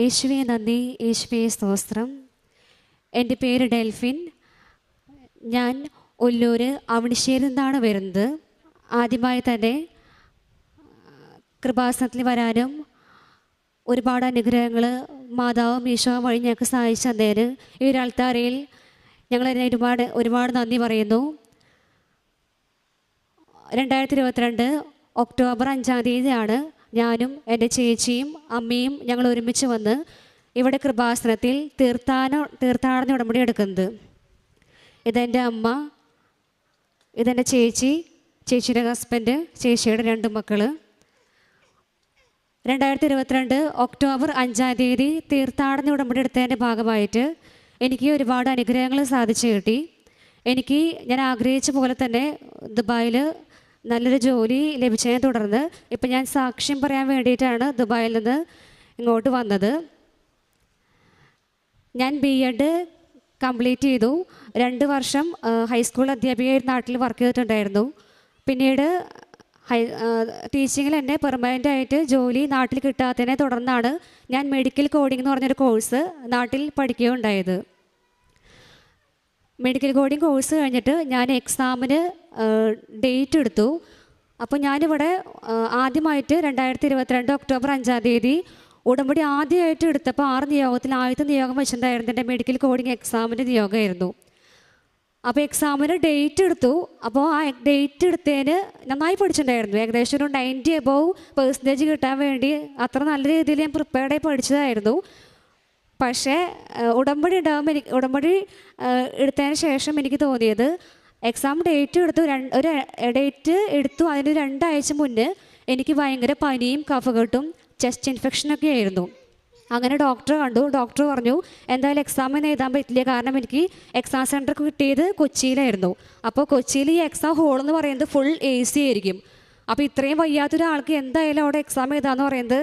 യേശുവെ നന്ദി. യേശുവെ സ്തോത്രം. എന്റെ പേര് ഡെൽഫിൻ. ഞാൻ ഒല്ലൂർ അവണിശ്ശേരി നിന്നാണ് വരുന്നത്. ആദ്യമായി തന്നെ കൃപാസനത്തിൽ വരാനും ഒരുപാട് അനുഗ്രഹങ്ങൾ മാതാവും ഈശോവും വഴി ഞങ്ങൾക്ക് സഹായിച്ചു തന്നേന് ഈ ഒരു ഞങ്ങൾ എന്നെ ഒരുപാട് ഒരുപാട് നന്ദി പറയുന്നു. രണ്ടായിരത്തി ഇരുപത്തിരണ്ട് ഒക്ടോബർ അഞ്ചാം തീയതിയാണ് ഞാനും എന്റെ ചേച്ചിയും അമ്മയും ഞങ്ങൾ ഒരുമിച്ച് വന്ന് ഇവിടെ കൃപാസനത്തിൽ തീർത്ഥാന തീർത്ഥാടന ഉടമ്പടി എടുക്കുന്നത്. ഇതെന്റെ അമ്മ ഇതെന്റെ ചേച്ചി ചേച്ചിയുടെ ഹസ്ബൻഡ് ചേച്ചിയുടെ രണ്ട് മക്കൾ രണ്ടായിരത്തി ഇരുപത്തിരണ്ട് ഒക്ടോബർ അഞ്ചാം തീയതി തീർത്ഥാടന ഉടമ്പടി എടുത്തതിന്റെ ഭാഗമായിട്ട് എനിക്ക് ഒരുപാട് അനുഗ്രഹങ്ങൾ സാധിച്ചു കിട്ടി. എനിക്ക് ഞാൻ ആഗ്രഹിച്ച പോലെ തന്നെ ദുബായിൽ നല്ലൊരു ജോലി ലഭിച്ചതിനെ തുടർന്ന് ഇപ്പം ഞാൻ സാക്ഷ്യം പറയാൻ വേണ്ടിയിട്ടാണ് ദുബായിൽ നിന്ന് ഇങ്ങോട്ട് വന്നത്. ഞാൻ ബി എഡ് കംപ്ലീറ്റ് ചെയ്തു. രണ്ട് വർഷം ഹൈസ്കൂൾ അധ്യാപികയായി നാട്ടിൽ വർക്ക് ചെയ്തിട്ടുണ്ടായിരുന്നു. പിന്നീട് ഹൈ ടീച്ചിങ്ങിൽ എന്നെ പെർമനന്റ് ആയിട്ട് ജോലി നാട്ടിൽ കിട്ടാത്തതിനെ തുടർന്നാണ് ഞാൻ മെഡിക്കൽ കോഡിംഗ് എന്ന് പറഞ്ഞൊരു കോഴ്സ് നാട്ടിൽ പഠിക്കുകയുണ്ടായത്. മെഡിക്കൽ കോഡിംഗ് കോഴ്സ് കഴിഞ്ഞിട്ട് ഞാൻ എക്സാമിന് ഡേറ്റ് എടുത്തു. അപ്പോൾ ഞാനിവിടെ ആദ്യമായിട്ട് രണ്ടായിരത്തി ഇരുപത്തിരണ്ട് ഒക്ടോബർ അഞ്ചാം തീയതി ഉടമ്പടി ആദ്യമായിട്ട് എടുത്തപ്പോൾ ആറ് നിയോഗത്തിൽ ആദ്യത്തെ നിയോഗം വെച്ചിട്ടുണ്ടായിരുന്നു. എന്റെ മെഡിക്കൽ കോഡിംഗ് എക്സാമിന്റെ നിയോഗമായിരുന്നു. അപ്പോൾ എക്സാമിന് ഡേറ്റ് എടുത്തു. അപ്പോൾ ആ ഡേറ്റ് എടുത്തതിന് നന്നായി പഠിച്ചിട്ടുണ്ടായിരുന്നു. ഏകദേശം ഒരു നയന്റി എബോവ് പെർസെന്റേജ് കിട്ടാൻ വേണ്ടി അത്ര നല്ല രീതിയിൽ ഞാൻ പ്രിപ്പയർഡായി പഠിച്ചതായിരുന്നു. പക്ഷേ ഉടമ്പടി ഉണ്ടാകുമ്പോൾ എനിക്ക് ഉടമ്പടി എടുത്തതിന് ശേഷം എനിക്ക് തോന്നിയത് എക്സാം ഡേറ്റ് എടുത്തു രണ്ട് ഒരു ഡേറ്റ് എടുത്തു. അതിന് രണ്ടാഴ്ച മുന്നേ എനിക്ക് ഭയങ്കര പനിയും കഫകെട്ടും ചെസ്റ്റ് ഇൻഫെക്ഷനൊക്കെ ആയിരുന്നു. അങ്ങനെ ഡോക്ടറെ കണ്ടു. ഡോക്ടർ പറഞ്ഞു എന്തായാലും എക്സാമിന് എഴുതാൻ പറ്റില്ല. കാരണം എനിക്ക് എക്സാം സെന്റർ കിട്ടിയത് കൊച്ചിയിലായിരുന്നു. അപ്പോൾ കൊച്ചിയിൽ ഈ എക്സാം ഹോൾ എന്ന് പറയുന്നത് ഫുൾ എ സി ആയിരിക്കും. അപ്പോൾ ഇത്രയും വയ്യാത്തൊരാൾക്ക് എന്തായാലും അവിടെ എക്സാം എഴുതാമെന്ന് പറയുന്നത്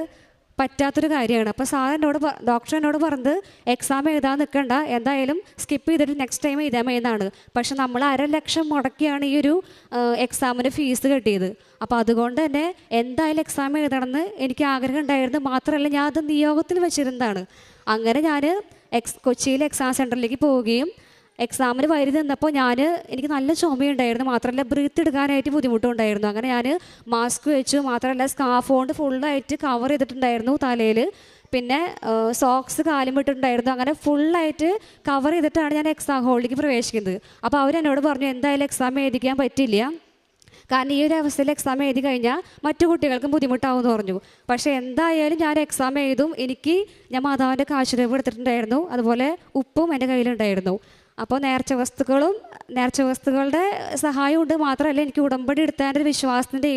പറ്റാത്തൊരു കാര്യമാണ്. അപ്പോൾ സാർ എന്നോട് ഡോക്ടർ എന്നോട് പറഞ്ഞത് എക്സാം എഴുതാൻ നിൽക്കണ്ട എന്തായാലും സ്കിപ്പ് ചെയ്തിട്ട് നെക്സ്റ്റ് ടൈം എഴുതാൻ മതിയെന്നാണ്. പക്ഷെ നമ്മൾ അര ലക്ഷം മുടക്കിയാണ് ഈ ഒരു എക്സാമിന് ഫീസ് കെട്ടിയത്. അപ്പോൾ അതുകൊണ്ട് തന്നെ എന്തായാലും എക്സാം എഴുതണമെന്ന് എനിക്ക് ആഗ്രഹം ഉണ്ടായിരുന്നു. മാത്രമല്ല ഞാൻ അത് നിയോഗത്തിൽ വെച്ചിരുന്നതാണ്. അങ്ങനെ ഞാൻ എക്സ് കൊച്ചിയിലെ എക്സാം സെന്ററിലേക്ക് പോവുകയും എക്സാമിന് വരി നിന്നപ്പോൾ ഞാൻ എനിക്ക് നല്ല ചുമയുണ്ടായിരുന്നു. മാത്രമല്ല ബ്രീത്ത് എടുക്കാനായിട്ട് ബുദ്ധിമുട്ടുണ്ടായിരുന്നു. അങ്ങനെ ഞാൻ മാസ്ക് വെച്ചു. മാത്രമല്ല സ്കാഫ് കൊണ്ട് ഫുള്ളായിട്ട് കവർ ചെയ്തിട്ടുണ്ടായിരുന്നു തലയിൽ പിന്നെ സോക്സ് കാലും ഇട്ടിട്ടുണ്ടായിരുന്നു. അങ്ങനെ ഫുള്ളായിട്ട് കവർ ചെയ്തിട്ടാണ് ഞാൻ എക്സാം ഹോളിലേക്ക് പ്രവേശിക്കുന്നത്. അപ്പോൾ അവരെന്നോട് പറഞ്ഞു എന്തായാലും എക്സാം എഴുതിക്കാൻ പറ്റില്ല. കാരണം ഈ ഒരു അവസ്ഥയിൽ എക്സാം എഴുതി കഴിഞ്ഞാൽ മറ്റു കുട്ടികൾക്കും ബുദ്ധിമുട്ടാവും എന്ന് പറഞ്ഞു. പക്ഷേ എന്തായാലും ഞാൻ എക്സാം എഴുതും. എനിക്ക് ഞാൻ മാതാവിന്റെ കാശുരൂപം എടുത്തിട്ടുണ്ടായിരുന്നു അതുപോലെ ഉപ്പും എന്റെ കയ്യിലുണ്ടായിരുന്നു. അപ്പോൾ നേർച്ച വസ്തുക്കളും നേർച്ച വസ്തുക്കളുടെ സഹായം ഉണ്ട് മാത്രമല്ല എനിക്ക് ഉടമ്പടി എടുത്തതിന്റെ ഒരു വിശ്വാസത്തിന്റെ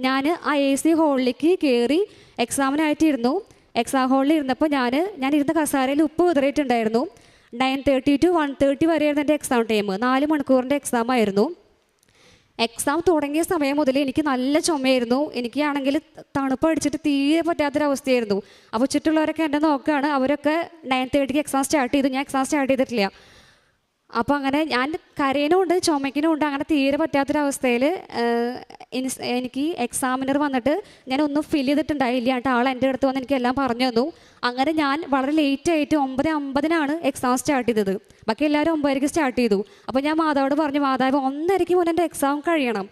ഞാൻ ആ എ സി ഹോളിലേക്ക് കയറി എക്സാമിനായിട്ടിരുന്നു എക്സാം ഹോളിൽ ഇരുന്നപ്പോൾ ഞാൻ ഞാൻ ഇരുന്ന കസാരയിൽ ഉപ്പ് കുതിറിയിട്ടുണ്ടായിരുന്നു nine thirty to one thirty വരെയായിരുന്നു എന്റെ എക്സാം ടൈം നാല് മണിക്കൂറിന്റെ എക്സാം ആയിരുന്നു. എക്സാം തുടങ്ങിയ സമയം മുതൽ എനിക്ക് നല്ല ചുമയായിരുന്നു. എനിക്കാണെങ്കിൽ തണുപ്പ് അടിച്ചിട്ട് തീരെ പറ്റാത്തൊരവസ്ഥയായിരുന്നു. അപ്പോൾ ചുറ്റുള്ളവരൊക്കെ എന്നെ നോക്കുകയാണ്. അവരൊക്കെ നയൻ തേർട്ടിക്ക് എക്സാം സ്റ്റാർട്ട് ചെയ്തു. ഞാൻ എക്സാം സ്റ്റാർട്ട് ചെയ്തിട്ടില്ല. അപ്പോൾ അങ്ങനെ ഞാൻ കരയനുമുണ്ട് ചുമയ്ക്കനുമുണ്ട് അങ്ങനെ തീരെ പറ്റാത്തൊരവസ്ഥയിൽ എനിക്ക് എക്സാമിനർ വന്നിട്ട് ഞാൻ ഒന്നും ഫിൽ ചെയ്തിട്ടുണ്ടായില്ല. കേട്ടോ ആൾ എന്റെ അടുത്ത് വന്ന് എനിക്ക് എല്ലാം പറഞ്ഞു തന്നു. അങ്ങനെ ഞാൻ വളരെ ലേറ്റ് ആയിട്ട് ഒമ്പത് അമ്പതിനാണ് എക്സാം സ്റ്റാർട്ട് ചെയ്തത്. ബാക്കി എല്ലാവരും ഒമ്പതരയ്ക്ക് സ്റ്റാർട്ട് ചെയ്തു. അപ്പോൾ ഞാൻ മാതാവോട് പറഞ്ഞു മാതാവ് ഒന്നരയ്ക്ക് മുന്നേ എന്റെ എക്സാം കഴിയണം.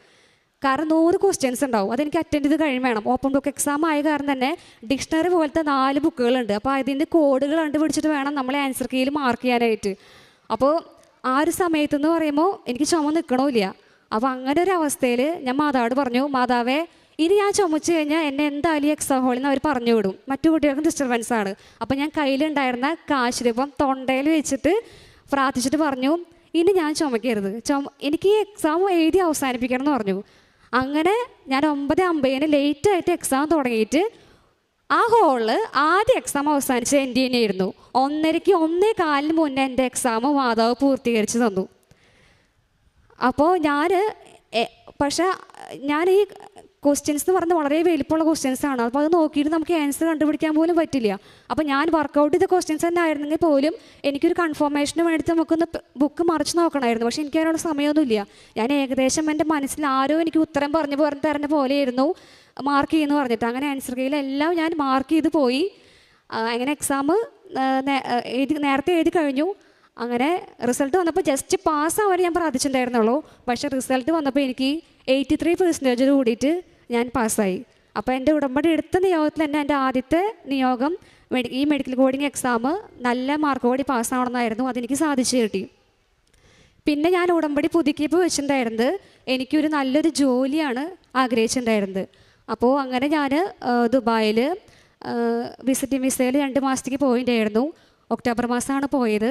കാരണം നൂറ് ക്വസ്റ്റ്യൻസ് ഉണ്ടാവും. അതെനിക്ക് അറ്റൻഡ് ചെയ്ത് കഴിയും വേണം. ഓപ്പൺ ബുക്ക് എക്സാം ആയ കാരണം തന്നെ ഡിക്ഷണറി പോലത്തെ നാല് ബുക്കുകളുണ്ട് അപ്പോൾ അതിന്റെ കോഡുകൾ കണ്ടുപിടിച്ചിട്ട് വേണം നമ്മൾ ആൻസർ കീയിൽ മാർക്ക് ചെയ്യാനായിട്ട്. അപ്പോൾ ആ ഒരു സമയത്ത് എന്ന് പറയുമ്പോൾ എനിക്ക് ചുമ നിൽക്കണമില്ല അപ്പോൾ അങ്ങനെ ഒരു അവസ്ഥയിൽ ഞാൻ മാതാവോട് പറഞ്ഞു മാതാവേ ഇനി ഞാൻ ചുമച്ചു കഴിഞ്ഞാൽ എന്നെ എന്തായാലും എക്സാം ഹോളിൽ നിന്ന് അവർ പറഞ്ഞു വിടും. മറ്റു കുട്ടികൾക്കും ഡിസ്റ്റർബൻസ് ആണ്. അപ്പോൾ ഞാൻ കയ്യിലുണ്ടായിരുന്ന കാശ് രൂപം തൊണ്ടയിൽ വെച്ചിട്ട് പ്രാർത്ഥിച്ചിട്ട് പറഞ്ഞു ഇനി ഞാൻ ചുമക്കരുത്. ചുമ എനിക്ക് ഈ എക്സാം എഴുതി അവസാനിപ്പിക്കണം എന്ന് പറഞ്ഞു. അങ്ങനെ ഞാൻ ഒമ്പത് അമ്പതിന് ലേറ്റായിട്ട് എക്സാം തുടങ്ങിയിട്ട് ആ ഹോൾ ആദ്യ എക്സാം അവസാനിച്ചത് എന്റെ തന്നെയായിരുന്നു ഒന്നരയ്ക്ക് ഒന്നേ കാലിന് മുന്നേ എന്റെ എക്സാം മാതാവ് പൂർത്തീകരിച്ച് തന്നു. അപ്പോൾ ഞാൻ പക്ഷേ ഞാൻ ഈ ക്വസ്റ്റ്യൻസ് എന്ന് പറഞ്ഞാൽ വളരെ വലിപ്പമുള്ള ക്വസ്റ്റ്യൻസ് ആണ്. അപ്പോൾ അത് നോക്കിയിട്ട് നമുക്ക് ആൻസർ കണ്ടുപിടിക്കാൻ പോലും പറ്റില്ല. അപ്പോൾ ഞാൻ വർക്കൗട്ട് ചെയ്ത ക്വസ്റ്റ്യൻസ് തന്നെ ആയിരുന്നെങ്കിൽ പോലും എനിക്കൊരു കൺഫർമേഷന് വേണ്ടിയിട്ട് നമുക്കൊന്ന് ബുക്ക് മറിച്ച് നോക്കണമായിരുന്നു. പക്ഷേ എനിക്ക് അതിനുള്ള സമയമൊന്നുമില്ല. ഞാൻ ഏകദേശം എന്റെ മനസ്സിൽ ആരോ എനിക്ക് ഉത്തരം പറഞ്ഞു പറഞ്ഞു തരുന്ന പോലെയായിരുന്നു. മാർക്ക് ചെയ്യുന്നു പറഞ്ഞിട്ട്. അങ്ങനെ ആൻസർ കീഴിലെല്ലാം ഞാൻ മാർക്ക് ചെയ്ത് പോയി. അങ്ങനെ എക്സാം എഴുതി നേരത്തെ എഴുതി കഴിഞ്ഞു. അങ്ങനെ റിസൾട്ട് വന്നപ്പോൾ ജസ്റ്റ് പാസ്സാവാൻ ഞാൻ പ്രാർത്ഥിച്ചിട്ടുണ്ടായിരുന്നുള്ളൂ. പക്ഷേ റിസൾട്ട് വന്നപ്പോൾ എനിക്ക് എയ്റ്റി ത്രീ പെർസെന്റേജോട് കൂടിയിട്ട് ഞാൻ പാസ്സായി അപ്പോൾ എന്റെ ഉടമ്പടി എടുത്ത നിയോഗത്തിൽ തന്നെ എന്റെ ആദ്യത്തെ നിയോഗം ഈ മെഡിക്കൽ കോഡിങ് എക്സാം നല്ല മാർക്കോടി പാസ്സാവണമെന്നായിരുന്നു അതെനിക്ക് സാധിച്ചു കിട്ടി. പിന്നെ ഞാൻ ഉടമ്പടി പുതുക്കിയപ്പോൾ വെച്ചിട്ടുണ്ടായിരുന്നത് എനിക്കൊരു നല്ലൊരു ജോലിയാണ് ആഗ്രഹിച്ചിട്ടുണ്ടായിരുന്നത്. അപ്പോൾ അങ്ങനെ ഞാൻ ദുബായിൽ വിസിറ്റിംഗ് വിസയിൽ രണ്ട് മാസത്തേക്ക് പോയിട്ടായിരുന്നു ഒക്ടോബർ മാസമാണ് പോയത്.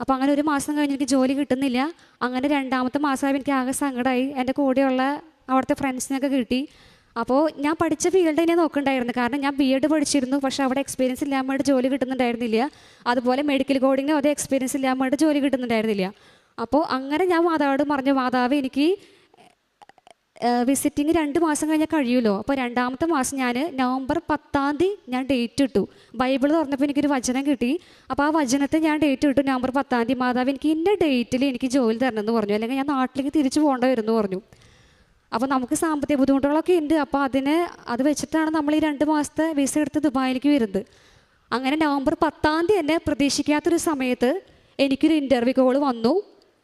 അപ്പോൾ അങ്ങനെ ഒരു മാസം കഴിഞ്ഞ് എനിക്ക് ജോലി കിട്ടുന്നില്ല. അങ്ങനെ രണ്ടാമത്തെ മാസമായി എനിക്ക് ആകെ സങ്കടമായി എന്റെ കൂടെയുള്ള അവിടുത്തെ ഫ്രണ്ട്സിനൊക്കെ കിട്ടി. അപ്പോൾ ഞാൻ പഠിച്ച ഫീൽഡ് തന്നെ നോക്കണ്ടായിരുന്നു. കാരണം ഞാൻ ബി എഡ് പഠിച്ചിരുന്നു. പക്ഷെ അവിടെ എക്സ്പീരിയൻസ് ഇല്ലാൻ വേണ്ടി ജോലി കിട്ടുന്നുണ്ടായിരുന്നില്ല. അതുപോലെ മെഡിക്കൽ കോഡിങ്ങിനും അതേ എക്സ്പീരിയൻസ് ഇല്ലാൻ വേണ്ടി ജോലി കിട്ടുന്നുണ്ടായിരുന്നില്ല. അപ്പോൾ അങ്ങനെ ഞാൻ മാതാവോട് പറഞ്ഞു മാതാവ് എനിക്ക് വിസിറ്റിംഗ് രണ്ട് മാസം കഴിഞ്ഞാൽ കഴിയുമല്ലോ. അപ്പോൾ രണ്ടാമത്തെ മാസം ഞാൻ നവംബർ പത്താം തീയതി ഞാൻ ഡേറ്റ് ഇട്ടു. ബൈബിൾ തുറന്നപ്പോൾ എനിക്കൊരു വചനം കിട്ടി. അപ്പോൾ ആ വചനത്തെ ഞാൻ ഡേറ്റ് ഇട്ടു നവംബർ പത്താം തീയതി. മാതാവ് എനിക്ക് ഇന്ന ഡേറ്റിൽ എനിക്ക് ജോലി തരണമെന്ന് പറഞ്ഞു. അല്ലെങ്കിൽ ഞാൻ നാട്ടിലേക്ക് തിരിച്ചു പോകേണ്ട പറഞ്ഞു. അപ്പോൾ നമുക്ക് സാമ്പത്തിക ബുദ്ധിമുട്ടുകളൊക്കെ ഉണ്ട്. അപ്പോൾ അതിന് അത് വെച്ചിട്ടാണ് നമ്മൾ ഈ രണ്ട് മാസത്തെ വിസ എടുത്ത് ദുബായിലേക്ക് വരുന്നത്. അങ്ങനെ നവംബർ പത്താം തീയതി തന്നെ പ്രതീക്ഷിക്കാത്തൊരു സമയത്ത് എനിക്കൊരു ഇന്റർവ്യൂ കോൾ വന്നു.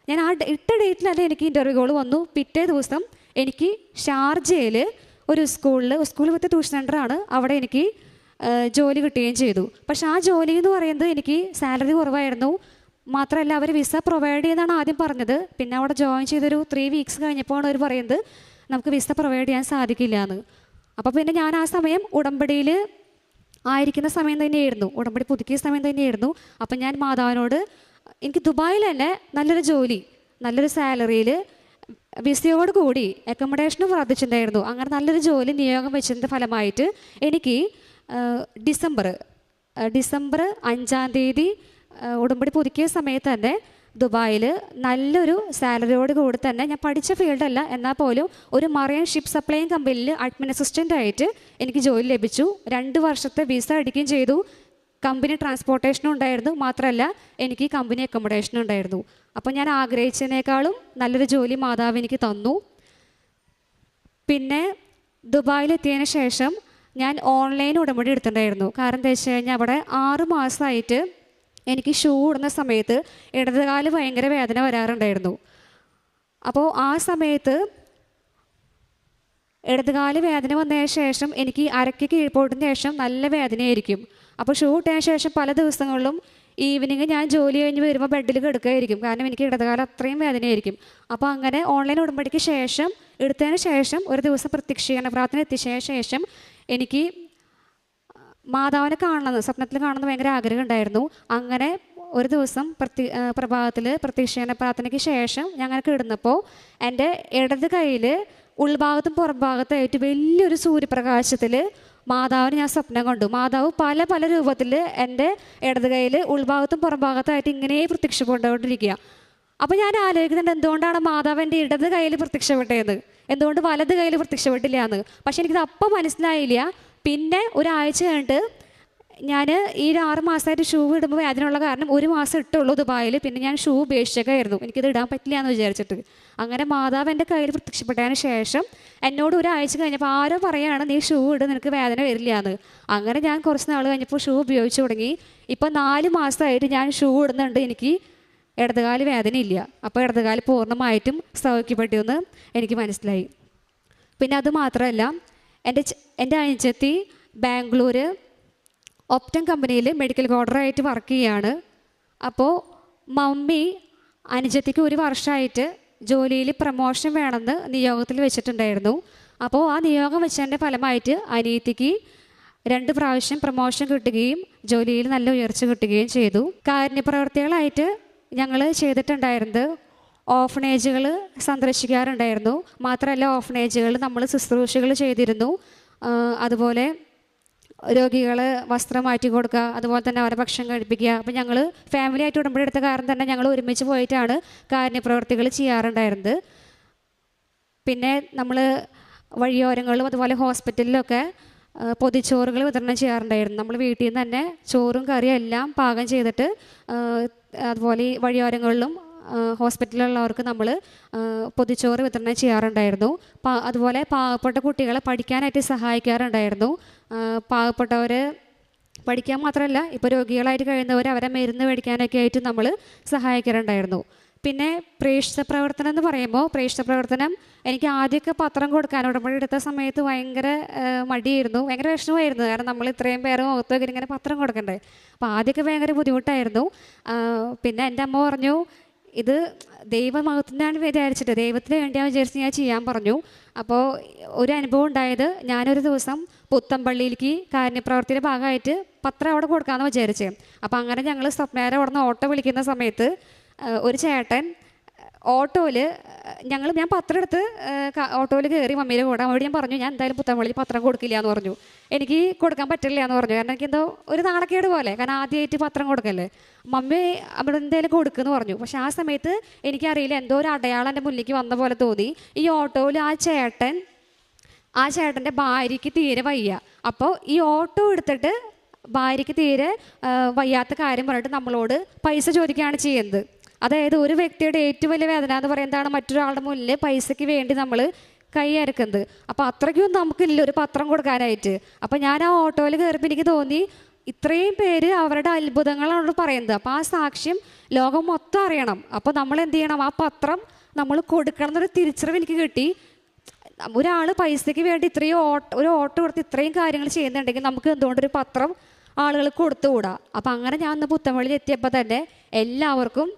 ഞാൻ ആ ഇട്ട ഡേറ്റിലല്ല എനിക്ക് ഇന്റർവ്യൂ കോൾ വന്നു. പിറ്റേ ദിവസം എനിക്ക് ഷാർജയിൽ ഒരു സ്കൂളിൽ സ്കൂൾ വിത്ത് ട്യൂഷൻ സെന്ററാണ് അവിടെ എനിക്ക് ജോലി കിട്ടുകയും ചെയ്തു. പക്ഷെ ആ ജോലി എന്ന് പറയുന്നത് എനിക്ക് സാലറി കുറവായിരുന്നു. മാത്രമല്ല അവർ വിസ പ്രൊവൈഡ് ചെയ്യുന്നതാണ് ആദ്യം പറഞ്ഞത്. പിന്നെ അവിടെ ജോയിൻ ചെയ്തൊരു ത്രീ വീക്സ് കഴിഞ്ഞപ്പോഴാണ് അവർ പറയുന്നത് നമുക്ക് വിസ പ്രൊവൈഡ് ചെയ്യാൻ സാധിക്കില്ല എന്ന്. അപ്പോൾ പിന്നെ ഞാൻ ആ സമയം ഉടമ്പടിയിൽ ആയിരിക്കുന്ന സമയം തന്നെയായിരുന്നു. ഉടമ്പടി പുതുക്കിയ സമയം തന്നെയായിരുന്നു. അപ്പം ഞാൻ മാതാവിനോട് എനിക്ക് ദുബായിൽ തന്നെ നല്ലൊരു ജോലി നല്ലൊരു സാലറിയിൽ വിസയോട് കൂടി അക്കോമഡേഷനും വർദ്ധിച്ചിട്ടുണ്ടായിരുന്നു. അങ്ങനെ നല്ലൊരു ജോലി നിയോഗം വെച്ചതിന്റെ ഫലമായിട്ട് എനിക്ക് ഡിസംബർ ഡിസംബർ അഞ്ചാം തീയതി ഉടമ്പടി പുതുക്കിയ സമയത്ത് തന്നെ ദുബായിൽ നല്ലൊരു സാലറിയോട് കൂടി തന്നെ ഞാൻ പഠിച്ച ഫീൽഡല്ല എന്നാൽ പോലും ഒരു മറിയൻ ഷിപ്പ് സപ്ലൈയിങ് കമ്പനിയിൽ അഡ്മിൻ അസിസ്റ്റന്റ് ആയിട്ട് എനിക്ക് ജോലി ലഭിച്ചു. രണ്ട് വർഷത്തെ വിസ അടിക്കുകയും ചെയ്തു. കമ്പനി ട്രാൻസ്പോർട്ടേഷനും ഉണ്ടായിരുന്നു. മാത്രമല്ല എനിക്ക് കമ്പനി അക്കോമഡേഷനും ഉണ്ടായിരുന്നു. അപ്പോൾ ഞാൻ ആഗ്രഹിച്ചതിനേക്കാളും നല്ലൊരു ജോലി മാതാവ് എനിക്ക് തന്നു. പിന്നെ ദുബായിലെത്തിയതിന് ശേഷം ഞാൻ ഓൺലൈൻ ഉടമ്പടി എടുത്തിട്ടുണ്ടായിരുന്നു. കാരണം എന്താ വെച്ച് കഴിഞ്ഞാൽ അവിടെ ആറ് മാസമായിട്ട് എനിക്ക് ഷൂ ഇടുന്ന സമയത്ത് ഇടതുകാൽ ഭയങ്കര വേദന വരാറുണ്ടായിരുന്നു. അപ്പോൾ ആ സമയത്ത് ഇടതുകാൽ വേദന വന്നതിന് ശേഷം എനിക്ക് അരക്ക് കീഴ്പോട്ടിന് ശേഷം നല്ല വേദനയായിരിക്കും. അപ്പോൾ ഷൂ ഇട്ടതിന് ശേഷം പല ദിവസങ്ങളിലും ഈവനിങ് ഞാൻ ജോലി കഴിഞ്ഞ് വരുമ്പോൾ ബെഡിൽ കിടക്കുകയായിരിക്കും കാരണം എനിക്ക് ഇടതുകാലം അത്രയും വേദനയായിരിക്കും. അപ്പോൾ അങ്ങനെ ഓൺലൈൻ ഉടമ്പടിക്ക് ശേഷം എടുത്തതിന് ശേഷം ഒരു ദിവസം പ്രത്യക്ഷീകരണ പ്രാർത്ഥന എത്തിയ ശേഷം എനിക്ക് മാതാവിനെ കാണണമെന്ന് സ്വപ്നത്തിൽ കാണണമെന്ന് ഭയങ്കര ആഗ്രഹം ഉണ്ടായിരുന്നു. അങ്ങനെ ഒരു ദിവസം പ്രത്യ പ്രഭാതത്തിൽ പ്രത്യക്ഷീകരണ പ്രാർത്ഥനയ്ക്ക് ശേഷം ഞങ്ങൾ കിടന്നപ്പോൾ എന്റെ ഇടത് കയ്യിൽ ഉൾഭാഗത്തും പുറംഭാഗത്തായിട്ട് വലിയൊരു സൂര്യപ്രകാശത്തിൽ മാതാവിനെ ഞാൻ സ്വപ്നം കണ്ടു. മാതാവ് പല പല രൂപത്തിൽ എന്റെ ഇടത് കയ്യിൽ ഉൾഭാഗത്തും പുറംഭാഗത്തായിട്ട് ഇങ്ങനെ പ്രത്യക്ഷപ്പെട്ടുകൊണ്ടിരിക്കുക. അപ്പോൾ ഞാൻ ആലോചിക്കുന്നുണ്ട് എന്തുകൊണ്ടാണ് മാതാവ് എന്റെ ഇടത് കയ്യിൽ പ്രത്യക്ഷപ്പെട്ടതെന്ന് എന്തുകൊണ്ട് വലത് കയ്യിൽ പ്രത്യക്ഷപ്പെട്ടില്ല എന്ന്? പക്ഷെ എനിക്കത് അപ്പം മനസ്സിലായില്ല. പിന്നെ ഒരാഴ്ച കഴിഞ്ഞിട്ട് ഞാൻ ഈ ഒരു ആറ് മാസമായിട്ട് ഷൂ ഇടുമ്പോൾ അതിനുള്ള കാരണം ഒരു മാസം ഇട്ടുള്ളൂ ദുബായിൽ പിന്നെ ഞാൻ ഷൂ ഉപേക്ഷിച്ചൊക്കെയായിരുന്നു എനിക്കിത് ഇടാൻ പറ്റില്ല എന്ന് വിചാരിച്ചിട്ട്. അങ്ങനെ മാതാവ് എന്റെ കയ്യിൽ പ്രത്യക്ഷപ്പെട്ടതിന് ശേഷം എന്നോട് ഒരാഴ്ച കഴിഞ്ഞപ്പോൾ ആരോ പറയാണ് നീ ഷൂ ഇട് നിനക്ക് വേദന വരില്ല എന്ന് അങ്ങനെ ഞാൻ കുറച്ച് നാൾ കഴിഞ്ഞപ്പോൾ ഷൂ ഉപയോഗിച്ച് തുടങ്ങി. ഇപ്പോൾ നാല് മാസമായിട്ട് ഞാൻ ഷൂ ഇടുന്നുണ്ട്. എനിക്ക് ഇടതുകാൽ ഇല്ല അപ്പോൾ ഇടതുകാൽ പൂർണമായിട്ടും സൗഖ്യപ്പെട്ടു എന്ന് എനിക്ക് മനസ്സിലായി. പിന്നെ അത് മാത്രമല്ല എന്റെ എന്റെ അനുജത്തി ബാംഗ്ലൂർ ഒപ്റ്റം കമ്പനിയിൽ മെഡിക്കൽ കോഡറായിട്ട് വർക്ക് ചെയ്യാണ്. അപ്പോൾ മമ്മി അനുജത്തിക്ക് ഒരു വർഷമായിട്ട് ജോലിയിൽ പ്രമോഷൻ വേണമെന്ന് നിയോഗത്തിൽ വെച്ചിട്ടുണ്ടായിരുന്നു. അപ്പോൾ ആ നിയോഗം വെച്ചതിന്റെ ഫലമായിട്ട് അനിയത്തിക്ക് രണ്ട് പ്രാവശ്യം പ്രമോഷൻ കിട്ടുകയും ജോലിയിൽ നല്ല ഉയർച്ച കിട്ടുകയും ചെയ്തു. കാരുണ്യപ്രവർത്തികളായിട്ട് ഞങ്ങൾ ചെയ്തിട്ടുണ്ടായിരുന്നത് ഓഫനേജുകൾ സന്ദർശിക്കാറുണ്ടായിരുന്നു. മാത്രമല്ല ഓഫനേജുകൾ നമ്മൾ ശുശ്രൂഷകൾ ചെയ്തിരുന്നു. അതുപോലെ രോഗികൾ വസ്ത്രം മാറ്റി കൊടുക്കുക അതുപോലെ തന്നെ അവരെ ഭക്ഷണം കഴിപ്പിക്കുക. അപ്പം ഞങ്ങൾ ഫാമിലി ആയിട്ട് ഉടമ്പടി എടുത്ത കാരണം തന്നെ ഞങ്ങൾ ഒരുമിച്ച് പോയിട്ടാണ് കാരുണ്യപ്രവർത്തികൾ ചെയ്യാറുണ്ടായിരുന്നത്. പിന്നെ നമ്മൾ വഴിയോരങ്ങളിലും അതുപോലെ ഹോസ്പിറ്റലിലൊക്കെ പൊതിച്ചോറുകൾ വിതരണം ചെയ്യാറുണ്ടായിരുന്നു. നമ്മൾ വീട്ടിൽ നിന്ന് തന്നെ ചോറും കറിയും എല്ലാം പാകം ചെയ്തിട്ട് അതുപോലെ ഈ വഴിയോരങ്ങളിലും ഹോസ്പിറ്റലിലുള്ളവർക്ക് നമ്മൾ പൊതിച്ചോറ് വിതരണം ചെയ്യാറുണ്ടായിരുന്നു. അതുപോലെ പാവപ്പെട്ട കുട്ടികളെ പഠിക്കാനായിട്ട് സഹായിക്കാറുണ്ടായിരുന്നു. പാവപ്പെട്ടവർ പഠിക്കാൻ മാത്രമല്ല ഇപ്പോൾ രോഗികളായിട്ട് കഴിയുന്നവർ അവരെ മരുന്ന് മേടിക്കാനൊക്കെ ആയിട്ട് നമ്മൾ സഹായിക്കാറുണ്ടായിരുന്നു. പിന്നെ പ്രേക്ഷിത പ്രവർത്തനം എന്ന് പറയുമ്പോൾ പ്രേക്ഷിത പ്രവർത്തനം എനിക്ക് ആദ്യമൊക്കെ പത്രം കൊടുക്കാൻ ഉടമ്പടി എടുത്ത സമയത്ത് ഭയങ്കര മടിയായിരുന്നു. ഭയങ്കര വിഷമമായിരുന്നു. കാരണം നമ്മൾ ഇത്രയും പേര് മുഖത്തൊക്കെ ഇങ്ങനെ പത്രം കൊടുക്കണ്ടേ. അപ്പോൾ ആദ്യമൊക്കെ ഭയങ്കര ബുദ്ധിമുട്ടായിരുന്നു. പിന്നെ എന്റെ അമ്മ പറഞ്ഞു ഇത് ദൈവമഹത്വത്തിനാണ് വിചാരിച്ചിട്ട്. ദൈവത്തിന് വേണ്ടിയാണ് വിചാരിച്ച് ഞാൻ ചെയ്യാൻ പറഞ്ഞു. അപ്പോൾ ഒരു അനുഭവം ഉണ്ടായത് ഞാനൊരു ദിവസം പുത്തമ്പള്ളിയിലേക്ക് കാരുണ്യപ്രവർത്തിയുടെ ഭാഗമായിട്ട് പത്രം അവിടെ കൊടുക്കാമെന്ന് വിചാരിച്ചേ. അപ്പോൾ അങ്ങനെ ഞങ്ങൾ സ്വപ്നേരെ അവിടെ നിന്ന് ഓട്ടോ വിളിക്കുന്ന സമയത്ത് ഒരു ചേട്ടൻ ഓട്ടോയിൽ ഞങ്ങൾ ഞാൻ പത്രം എടുത്ത് ഓട്ടോയിൽ കയറി മമ്മിയുടെ കൂടെ. അവിടെ ഞാൻ പറഞ്ഞു ഞാൻ എന്തായാലും പുത്തമ്പള്ളിയിൽ പത്രം കൊടുക്കില്ല എന്ന് പറഞ്ഞു. എനിക്ക് കൊടുക്കാൻ പറ്റില്ല എന്ന് പറഞ്ഞു. കാരണം എനിക്ക് എന്തോ ഒരു നാണക്കേട് പോലെ. കാരണം ആദ്യമായിട്ട് പത്രം കൊടുക്കല്ലേ മമ്മി അവിടെ എന്തെങ്കിലും കൊടുക്കുമെന്ന് പറഞ്ഞു. പക്ഷെ ആ സമയത്ത് എനിക്കറിയില്ല എന്തോ ഒരു അടയാളം എന്റെ മുന്നിലേക്ക് വന്ന പോലെ തോന്നി. ഈ ഓട്ടോയിൽ ആ ചേട്ടൻ ആ ചേട്ടന്റെ ഭാര്യയ്ക്ക് തീരെ വയ്യ. അപ്പോൾ ഈ ഓട്ടോ എടുത്തിട്ട് ഭാര്യയ്ക്ക് തീരെ വയ്യാത്ത കാര്യം പറഞ്ഞിട്ട് നമ്മളോട് പൈസ ചോദിക്കുകയാണ് ചെയ്യുന്നത്. അതായത് ഒരു വ്യക്തിയുടെ ഏറ്റവും വലിയ വേദന എന്ന് പറയുന്നതാണ് മറ്റൊരാളുടെ മുന്നിൽ പൈസയ്ക്ക് വേണ്ടി നമ്മൾ കൈ അരക്കുന്നത്. അപ്പോൾ അത്രയ്ക്കും നമുക്കില്ല ഒരു പത്രം കൊടുക്കാനായിട്ട്. അപ്പോൾ ഞാൻ ആ ഓട്ടോയിൽ കയറിയപ്പോൾ എനിക്ക് തോന്നി ഇത്രയും പേര് അവരുടെ അത്ഭുതങ്ങളാണ് പറയുന്നത്. അപ്പോൾ ആ സാക്ഷ്യം ലോകം മൊത്തം അറിയണം. അപ്പോൾ നമ്മൾ എന്ത് ചെയ്യണം? ആ പത്രം നമ്മൾ കൊടുക്കണം എന്നൊരു തിരിച്ചറിവ് എനിക്ക് കിട്ടി. ഒരാൾ പൈസയ്ക്ക് വേണ്ടി ഇത്രയും ഓട്ടോ ഒരു ഓട്ടോ കൊടുത്ത് ഇത്രയും കാര്യങ്ങൾ ചെയ്യുന്നുണ്ടെങ്കിൽ നമുക്ക് എന്തുകൊണ്ടൊരു പത്രം ആളുകൾ കൊടുത്തുകൂടാ? അപ്പം അങ്ങനെ ഞാൻ അന്ന് പുത്തമ്പള്ളിയിൽ എത്തിയപ്പോൾ തന്നെ എല്ലാവർക്കും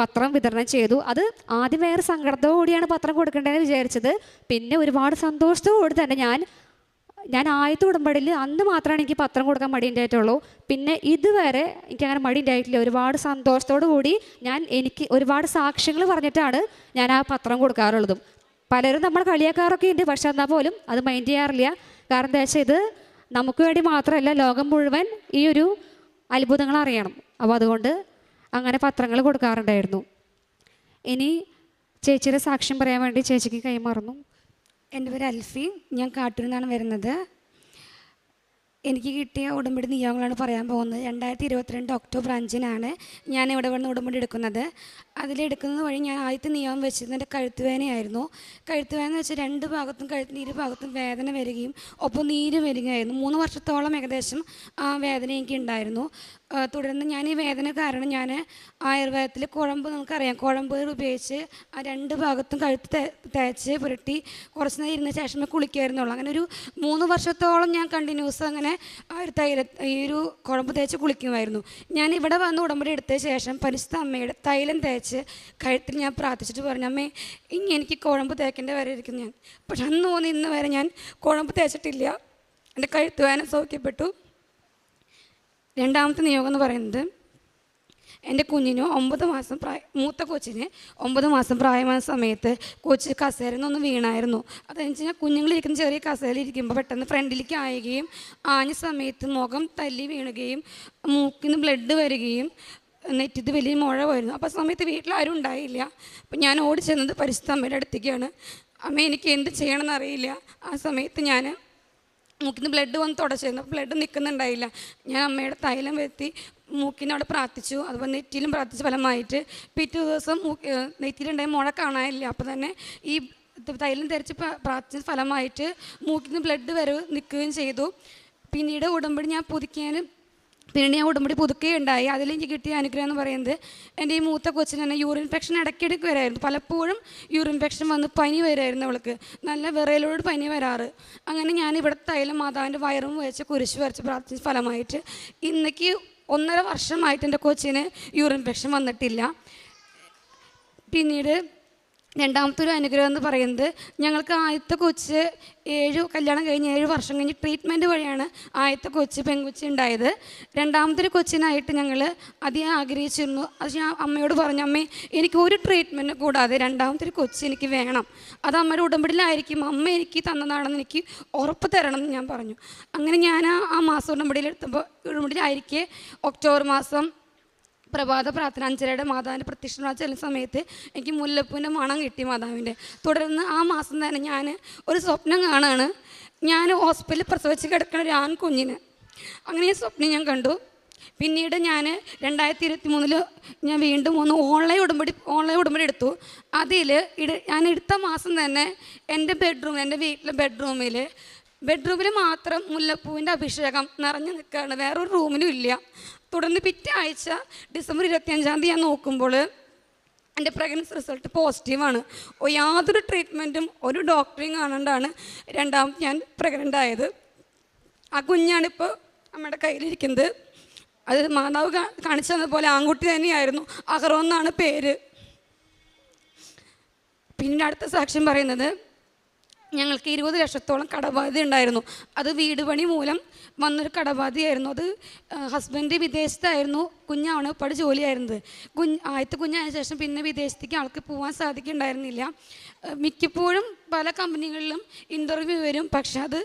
പത്രം വിതരണം ചെയ്തു. അത് ആദ്യം വേറെ സങ്കടത്തോടുകൂടിയാണ് പത്രം കൊടുക്കേണ്ടതെന്ന് വിചാരിച്ചത്. പിന്നെ ഒരുപാട് സന്തോഷത്തോടുകൂടി തന്നെ ഞാൻ ഞാൻ ആദ്യത്തെ ഉടമ്പടിയിൽ അന്ന് മാത്രമാണ് എനിക്ക് പത്രം കൊടുക്കാൻ മടി ഉണ്ടായിട്ടുള്ളൂ. പിന്നെ ഇതുവരെ എനിക്ക് അങ്ങനെ മടി ഉണ്ടായിട്ടില്ല. ഒരുപാട് സന്തോഷത്തോടു കൂടി ഞാൻ എനിക്ക് ഒരുപാട് സാക്ഷ്യങ്ങൾ പറഞ്ഞിട്ടാണ് ഞാൻ ആ പത്രം കൊടുക്കാറുള്ളതും. പലരും നമ്മൾ കളിയാക്കാറൊക്കെ ഉണ്ട്. പക്ഷെ എന്നാൽ പോലും അത് മൈൻഡ് ചെയ്യാറില്ല. കാരണം എന്താ വെച്ചാൽ ഇത് നമുക്ക് വേണ്ടി മാത്രമല്ല ലോകം മുഴുവൻ ഈ ഒരു അത്ഭുതങ്ങൾ അറിയണം. അപ്പോൾ അതുകൊണ്ട് അങ്ങനെ പത്രങ്ങൾ കൊടുക്കാറുണ്ടായിരുന്നു. ഇനി ചേച്ചിയുടെ സാക്ഷ്യം പറയാൻ വേണ്ടി ചേച്ചിക്ക് കൈമാറുന്നു. എന്റെ പേര് അൽഫി. ഞാൻ കാട്ടൂരിൽ നിന്നാണ് വരുന്നത്. എനിക്ക് കിട്ടിയ ഉടമ്പടി നിയമങ്ങളാണ് പറയാൻ പോകുന്നത്. രണ്ടായിരത്തി ഇരുപത്തിരണ്ട് ഒക്ടോബർ അഞ്ചിനാണ് ഞാൻ ഇവിടെ വന്ന് ഉടമ്പടി എടുക്കുന്നത്. അതിലെടുക്കുന്നത് വഴി ഞാൻ ആദ്യത്തെ നിയമം വെച്ചിരുന്നത് എന്റെ കഴുത്തുവേദനയായിരുന്നു. കഴുത്തുവേദന വെച്ചാൽ രണ്ട് ഭാഗത്തും കഴുത്തിന് ഇരു ഭാഗത്തും വേദന വരികയും ഒപ്പം നീര് വരികയായിരുന്നു. മൂന്ന് വർഷത്തോളം ഏകദേശം ആ വേദന എനിക്ക് ഉണ്ടായിരുന്നു തുടർന്ന് ഞാൻ ഈ വേദന കാരണം ഞാൻ ആയുർവേദത്തിൽ കുഴമ്പ് നമുക്കറിയാം. കുഴമ്പ് ഉപയോഗിച്ച് ആ രണ്ട് ഭാഗത്തും കഴുത്ത് തേച്ച് പുരട്ടി കുറച്ച് നേരം ഇരുന്ന ശേഷമേ കുളിക്കുമായിരുന്നുള്ളൂ. അങ്ങനെ ഒരു മൂന്ന് വർഷത്തോളം ഞാൻ കണ്ടിന്യൂസ് അങ്ങനെ ആ ഒരു തൈല ഈ ഒരു കുഴമ്പ് തേച്ച് കുളിക്കുമായിരുന്നു. ഞാൻ ഇവിടെ വന്ന് ഉടമ്പടി എടുത്ത ശേഷം പരിശുദ്ധ അമ്മയുടെ തൈലം തേച്ച് കഴുത്തിൽ ഞാൻ പ്രാർത്ഥിച്ചിട്ട് പറഞ്ഞു അമ്മേ ഇനി എനിക്ക് കുഴമ്പ് തേക്കേണ്ട വരെ ഇരിക്കുന്നു ഞാൻ. പക്ഷെ അന്ന് തോന്നി ഇന്ന് വരെ ഞാൻ കുഴമ്പ് തേച്ചിട്ടില്ല. എന്റെ കഴുത്ത് വേദന സൗഖ്യപ്പെട്ടു. രണ്ടാമത്തെ നിയോഗം എന്ന് പറയുന്നത് എന്റെ കുഞ്ഞിന് ഒമ്പത് മാസം പ്രായ മൂത്ത കൊച്ചിന് ഒമ്പത് മാസം പ്രായമായ സമയത്ത് കൊച്ച് കസേരയിൽ നിന്നൊന്ന് വീണായിരുന്നു. അതെന്ന് വെച്ച് കഴിഞ്ഞാൽ കുഞ്ഞുങ്ങളിരിക്കുന്ന ചെറിയ കസേരയിൽ ഇരിക്കുമ്പോൾ പെട്ടെന്ന് ഫ്രണ്ടിലേക്ക് ആയുകയും ആഞ്ഞ സമയത്ത് മുഖം തല്ലി വീണുകയും മൂക്കിൽ നിന്ന് ബ്ലഡ് വരികയും നെറ്റിത് വലിയ മുഴ വരുന്നു അപ്പോൾ സമയത്ത് വീട്ടിലാരും ഉണ്ടായില്ല. അപ്പം ഞാൻ ഓടി ചെന്നത് പരിശുദ്ധ അമ്മയുടെ അടുത്തേക്കാണ്. അമ്മ എനിക്ക് എന്ത് ചെയ്യണമെന്നറിയില്ല ആ സമയത്ത് ഞാൻ മൂക്കിന് ബ്ലഡ് വന്ന് തുടച്ചിരുന്നു. അപ്പോൾ ബ്ലഡ് നിൽക്കുന്നുണ്ടായില്ല ഞാൻ അമ്മയുടെ തൈലം വരുത്തി മൂക്കിനവിടെ പ്രാർത്ഥിച്ചു. അതുപോലെ നെറ്റിയിലും പ്രാർത്ഥിച്ച ഫലമായിട്ട് പിറ്റേ ദിവസം മൂക്ക് നെറ്റിയിലുണ്ടായ മുഴ കാണാനില്ല. അപ്പോൾ തന്നെ ഈ തൈലം ധരിച്ച് പ്ര- പ്രാർത്ഥിച്ച ഫലമായിട്ട് മൂക്കിന്ന് ബ്ലഡ് വരവ് നിൽക്കുകയും ചെയ്തു. പിന്നീട് ഉടമ്പടി ഞാൻ പുതുക്കിയാൻ പിന്നീട് ഞാൻ ഉടമ്പടി പുതുക്കുകയുണ്ടായി അതിലെനിക്ക് കിട്ടിയ അനുഗ്രഹം എന്ന് പറയുന്നത് എന്റെ ഈ മൂത്ത കൊച്ചിന് തന്നെ യൂറിൻ ഇൻഫെക്ഷൻ ഇടയ്ക്കിടയ്ക്ക് വരായിരുന്നു. പലപ്പോഴും യൂറിൻ ഇൻഫെക്ഷൻ വന്ന് പനി വരായിരുന്നു അവൾക്ക്. നല്ല വിറയലോട് പനി വരാറ്. അങ്ങനെ ഞാൻ ഇവിടെ തൈലം മാതാവിന്റെ വയറും വെച്ച് കുരിശ് വരച്ച് പ്രാർത്ഥിച്ച ഫലമായിട്ട് ഇന്നേക്ക് ഒന്നര വർഷമായിട്ട് എന്റെ കൊച്ചിന് യൂറിൻ ഇൻഫെക്ഷൻ വന്നിട്ടില്ല. പിന്നീട് രണ്ടാമത്തെ ഒരു അനുഗ്രഹം എന്ന് പറയുന്നത് ഞങ്ങൾക്ക് ആദ്യത്തെ കൊച്ച് ഏഴ് കല്യാണം കഴിഞ്ഞ് ഏഴ് വർഷം കഴിഞ്ഞ് ട്രീറ്റ്മെന്റ് വഴിയാണ് ആദ്യത്തെ കൊച്ച് പെൺകൊച്ച് ഉണ്ടായത്. രണ്ടാമത്തൊരു കൊച്ചിനായിട്ട് ഞങ്ങൾ അധികം ആഗ്രഹിച്ചിരുന്നു. അത് ഞാൻ അമ്മയോട് പറഞ്ഞു അമ്മേ എനിക്ക് ഒരു ട്രീറ്റ്മെന്റ് കൂടാതെ രണ്ടാമത്തെ കൊച്ച് എനിക്ക് വേണം. അത് അമ്മയുടെ ഉടമ്പടിയിലായിരിക്കും. അമ്മ എനിക്ക് തന്നതാണെന്ന് എനിക്ക് ഉറപ്പ് തരണം എന്ന് ഞാൻ പറഞ്ഞു. അങ്ങനെ ഞാൻ ആ- മാസം ഉടമ്പടിയിൽ എടുത്തപ്പോൾ ഉടമ്പടിയിലായിരിക്കെ ഒക്ടോബർ മാസം പ്രഭാത പ്രാർത്ഥന അഞ്ചരയുടെ മാതാവിന്റെ പ്രത്യക്ഷ ചെല്ലുന്ന സമയത്ത് എനിക്ക് മുല്ലപ്പൂവിന്റെ മണം കിട്ടി മാതാവിന്റെ. തുടർന്ന് ആ മാസം തന്നെ ഞാൻ ഒരു സ്വപ്നം കാണുകയാണ് ഞാൻ ഹോസ്പിറ്റലിൽ പ്രസവിച്ച് കിടക്കുന്ന ഒരു ആൺ കുഞ്ഞിന്. അങ്ങനെ സ്വപ്നം ഞാൻ കണ്ടു. പിന്നീട് ഞാൻ രണ്ടായിരത്തി ഇരുപത്തി മൂന്നിൽ ഞാൻ വീണ്ടും ഒന്ന് ഓൺലൈൻ ഉടമ്പടി ഓൺലൈൻ ഉടമ്പടി എടുത്തു. അതിൽ ഇട ഞാൻ എടുത്ത മാസം തന്നെ എന്റെ ബെഡ്റൂം എന്റെ വീട്ടിലെ ബെഡ്റൂമിൽ ബെഡ്റൂമിൽ മാത്രം മുല്ലപ്പൂവിന്റെ അഭിഷേകം നിറഞ്ഞു നിൽക്കുകയാണ്. വേറൊരു റൂമിലും ഇല്ല. തുടർന്ന് പിറ്റേ ആഴ്ച ഡിസംബർ ഇരുപത്തിയഞ്ചാം തീയതി ഞാൻ നോക്കുമ്പോൾ എന്റെ പ്രഗ്നൻസി റിസൾട്ട് പോസിറ്റീവാണ് യാതൊരു ട്രീറ്റ്മെന്റും ഒരു ഡോക്ടറെയും കാണാണ്ടാണ് രണ്ടാമത് ഞാൻ പ്രഗ്നന്റ് ആയത്. ആ കുഞ്ഞാണിപ്പോൾ നമ്മുടെ കയ്യിലിരിക്കുന്നത്. അത് മാതാവ് കാണിച്ചു തന്നതുപോലെ ആൺകുട്ടി തന്നെയായിരുന്നു. അഹറോ എന്നാണ് പേര്. പിന്നെ അടുത്ത സാക്ഷ്യം പറയുന്നത് ഞങ്ങൾക്ക് ഇരുപത് ലക്ഷത്തോളം കടബാധ്യത ഉണ്ടായിരുന്നു. അത് വീട് പണി മൂലം വന്നൊരു കടബാധ്യയായിരുന്നു അത് ഹസ്ബൻഡ് വിദേശത്തായിരുന്നു. കുഞ്ഞാണ് പടി ജോലിയായിരുന്നത്. കുഞ്ഞ് ആദ്യത്തെ കുഞ്ഞായ ശേഷം പിന്നെ വിദേശത്തേക്ക് ആൾക്ക് പോകാൻ സാധിക്കുന്നുണ്ടായിരുന്നില്ല. മിക്കപ്പോഴും പല കമ്പനികളിലും ഇന്റർവ്യൂ വരും. പക്ഷെ അത്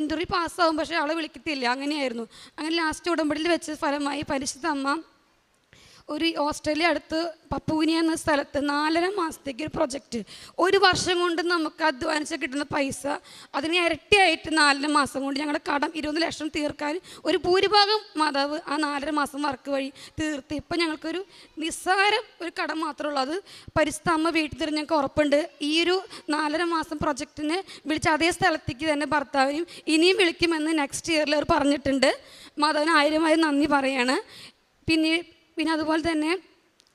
ഇന്റർവ്യൂ പാസ്സാവും പക്ഷേ ആളെ വിളിക്കത്തില്ല. അങ്ങനെയായിരുന്നു. അങ്ങനെ ലാസ്റ്റ് ഉടമ്പടിയിൽ വെച്ച ഫലമായി പരിശുദ്ധ അമ്മ ഒരു ഓസ്ട്രേലിയ അടുത്ത് പപ്പൂനിയ എന്ന സ്ഥലത്ത് നാലര മാസത്തേക്ക് ഒരു പ്രൊജക്റ്റ്. ഒരു വർഷം കൊണ്ട് നമുക്ക് അധ്വാനിച്ച് കിട്ടുന്ന പൈസ അതിന് ഇരട്ടിയായിട്ട് നാലര മാസം കൊണ്ട് ഞങ്ങളുടെ കടം ഇരുപത് ലക്ഷം തീർക്കാൻ ഒരു ഭൂരിഭാഗം മാതാവ് ആ നാലര മാസം വർക്ക് വഴി തീർത്ത്. ഇപ്പം ഞങ്ങൾക്കൊരു നിസ്സാരം ഒരു കടം മാത്രമേ ഉള്ളൂ. അത് പരിസ്ഥമ്മ വീട്ടിൽ തരും ഞങ്ങൾക്ക് ഉറപ്പുണ്ട്. ഈ ഒരു നാലര മാസം പ്രൊജക്റ്റിന് വിളിച്ച അതേ സ്ഥലത്തേക്ക് തന്നെ ഭർത്താവിനും ഇനിയും വിളിക്കുമെന്ന് നെക്സ്റ്റ് ഇയറിൽ അവർ പറഞ്ഞിട്ടുണ്ട്. മാതാവിന് ആയിരമായി നന്ദി പറയാണ്. പിന്നെ പിന്നെ അതുപോലെ തന്നെ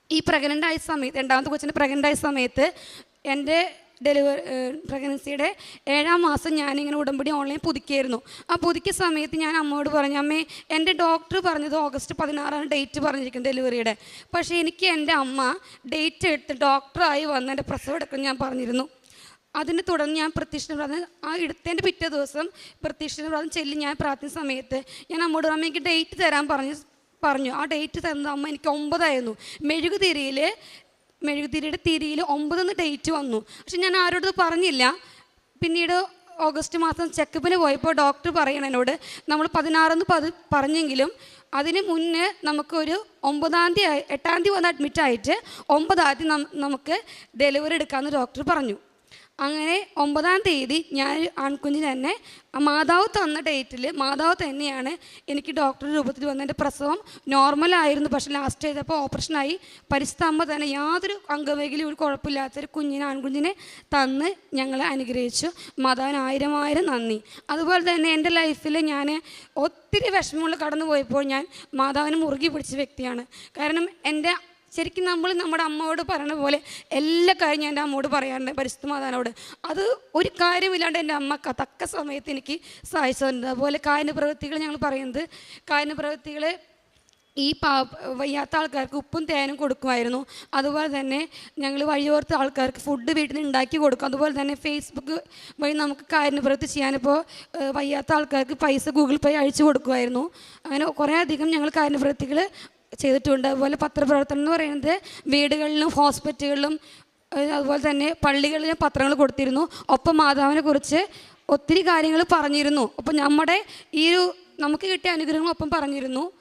ഈ പ്രഗ്നന്റ് ആയ സമയത്ത് രണ്ടാമത്തെ കൊച്ചിന്റെ പ്രഗ്നന്റ് ആയ സമയത്ത് എന്റെ ഡെലിവറി പ്രഗ്നൻസിയുടെ ഏഴാം മാസം ഞാനിങ്ങനെ ഉടമ്പടി ഓൺലൈൻ പുതുക്കിയായിരുന്നു. ആ പുതുക്കിയ സമയത്ത് ഞാൻ അമ്മയോട് പറഞ്ഞു അമ്മേ എന്റെ ഡോക്ടർ പറഞ്ഞത് ഓഗസ്റ്റ് പതിനാറാണ് ഡേറ്റ് പറഞ്ഞിരിക്കുന്നത് ഡെലിവറിയുടെ. പക്ഷേ എനിക്ക് എന്റെ അമ്മ ഡേറ്റ് എടുത്ത് ഡോക്ടറായി വന്ന് എന്റെ പ്രസവം എടുക്കാൻ ഞാൻ പറഞ്ഞിരുന്നു. അതിനെ തുടർന്ന് ഞാൻ പ്രത്യക്ഷ പ്രാർത്ഥന ആ എടുത്തതിന്റെ പിറ്റേ ദിവസം പ്രത്യക്ഷ പ്രാർത്ഥന ചെല്ലി ഞാൻ പ്രാർത്ഥന സമയത്ത് ഞാൻ അമ്മോട് എനിക്ക് ഡേറ്റ് തരാൻ പറഞ്ഞു പറഞ്ഞു ആ ഡേറ്റ് തന്ന അമ്മ എനിക്ക് ഒമ്പതായിരുന്നു. മെഴുകുതിരിയിൽ മെഴുകുതിരിയുടെ തിരിയിൽ ഒമ്പതെന്ന് ഡേറ്റ് വന്നു. പക്ഷെ ഞാൻ ആരോടത് പറഞ്ഞില്ല. പിന്നീട് ഓഗസ്റ്റ് മാസം ചെക്കപ്പിന് പോയപ്പോൾ ഡോക്ടർ പറയണം എന്നോട് നമ്മൾ പതിനാറെന്ന് പത് പറഞ്ഞെങ്കിലും അതിന് മുന്നേ നമുക്കൊരു ഒമ്പതാം തീയതി എട്ടാം തീയതി വന്ന് അഡ്മിറ്റ് ആയിട്ട് ഒമ്പതാം തീയതി നമുക്ക് ഡെലിവറി എടുക്കാമെന്ന് ഡോക്ടർ പറഞ്ഞു. അങ്ങനെ ഒമ്പതാം തീയതി ഞാൻ ആൺകുഞ്ഞിന് തന്നെ മാതാവ് തന്ന ഡേറ്റിൽ മാതാവ് തന്നെയാണ് എനിക്ക് ഡോക്ടറുടെ രൂപത്തിൽ വന്ന എന്റെ പ്രസവം നോർമലായിരുന്നു പക്ഷേ ലാസ്റ്റ് ചെയ്തപ്പോൾ ഓപ്പറേഷനായി പരിസ്ഥമ്മ തന്നെ യാതൊരു അംഗവൈകല്യം ഒരു കുഴപ്പമില്ലാത്തൊരു കുഞ്ഞിനെ ആൺകുഞ്ഞിനെ തന്ന് ഞങ്ങളെ അനുഗ്രഹിച്ചു. മാതാവിന് ആയിരം ആയിരം നന്ദി. അതുപോലെ തന്നെ എന്റെ ലൈഫിൽ ഞാൻ ഒത്തിരി വിഷമങ്ങൾ കടന്നു പോയപ്പോൾ ഞാൻ മാതാവിന് മുറുകി പിടിച്ച വ്യക്തിയാണ്. കാരണം എന്റെ ശരിക്കും നമ്മൾ നമ്മുടെ അമ്മയോട് പറയണ പോലെ എല്ലാ കാര്യം ഞാൻ എന്റെ അമ്മയോട് പറയാറുണ്ട് പരിശുദ്ധ അത് ഒരു കാര്യമില്ലാണ്ട് എന്റെ അമ്മ തക്ക സമയത്ത് എനിക്ക് സഹായിച്ചിട്ടുണ്ട് അതുപോലെ കായന പ്രവൃത്തികൾ ഞങ്ങൾ പറയുന്നത് കായന പ്രവൃത്തികൾ ഈ പാ വയ്യാത്ത ആൾക്കാർക്ക് ഉപ്പും തേനും കൊടുക്കുമായിരുന്നു. അതുപോലെ തന്നെ ഞങ്ങൾ വഴിയോർത്ത ആൾക്കാർക്ക് ഫുഡ് വീട്ടിൽ നിന്ന് ഉണ്ടാക്കി കൊടുക്കും. അതുപോലെ തന്നെ ഫേസ്ബുക്ക് വഴി നമുക്ക് കാര്യപ്രവൃത്തി ചെയ്യാനിപ്പോൾ വയ്യാത്ത ആൾക്കാർക്ക് പൈസ ഗൂഗിൾ പേ അയച്ചു കൊടുക്കുമായിരുന്നു. അങ്ങനെ കുറേ അധികം ഞങ്ങൾ കാര്യപ്രവൃത്തികൾ ചെയ്തിട്ടുണ്ട്. അതുപോലെ പത്രപ്രവർത്തനം എന്ന് പറയുന്നത് വീടുകളിലും ഹോസ്പിറ്റലുകളിലും അതുപോലെ തന്നെ പള്ളികളിലും പത്രങ്ങൾ കൊടുത്തിരുന്നു. ഒപ്പം മാതാവിനെ കുറിച്ച് ഒത്തിരി കാര്യങ്ങൾ പറഞ്ഞിരുന്നു. അപ്പം നമ്മുടെ ഈ ഒരു നമുക്ക് കിട്ടിയ അനുഗ്രഹങ്ങൾ ഒപ്പം പറഞ്ഞിരുന്നു.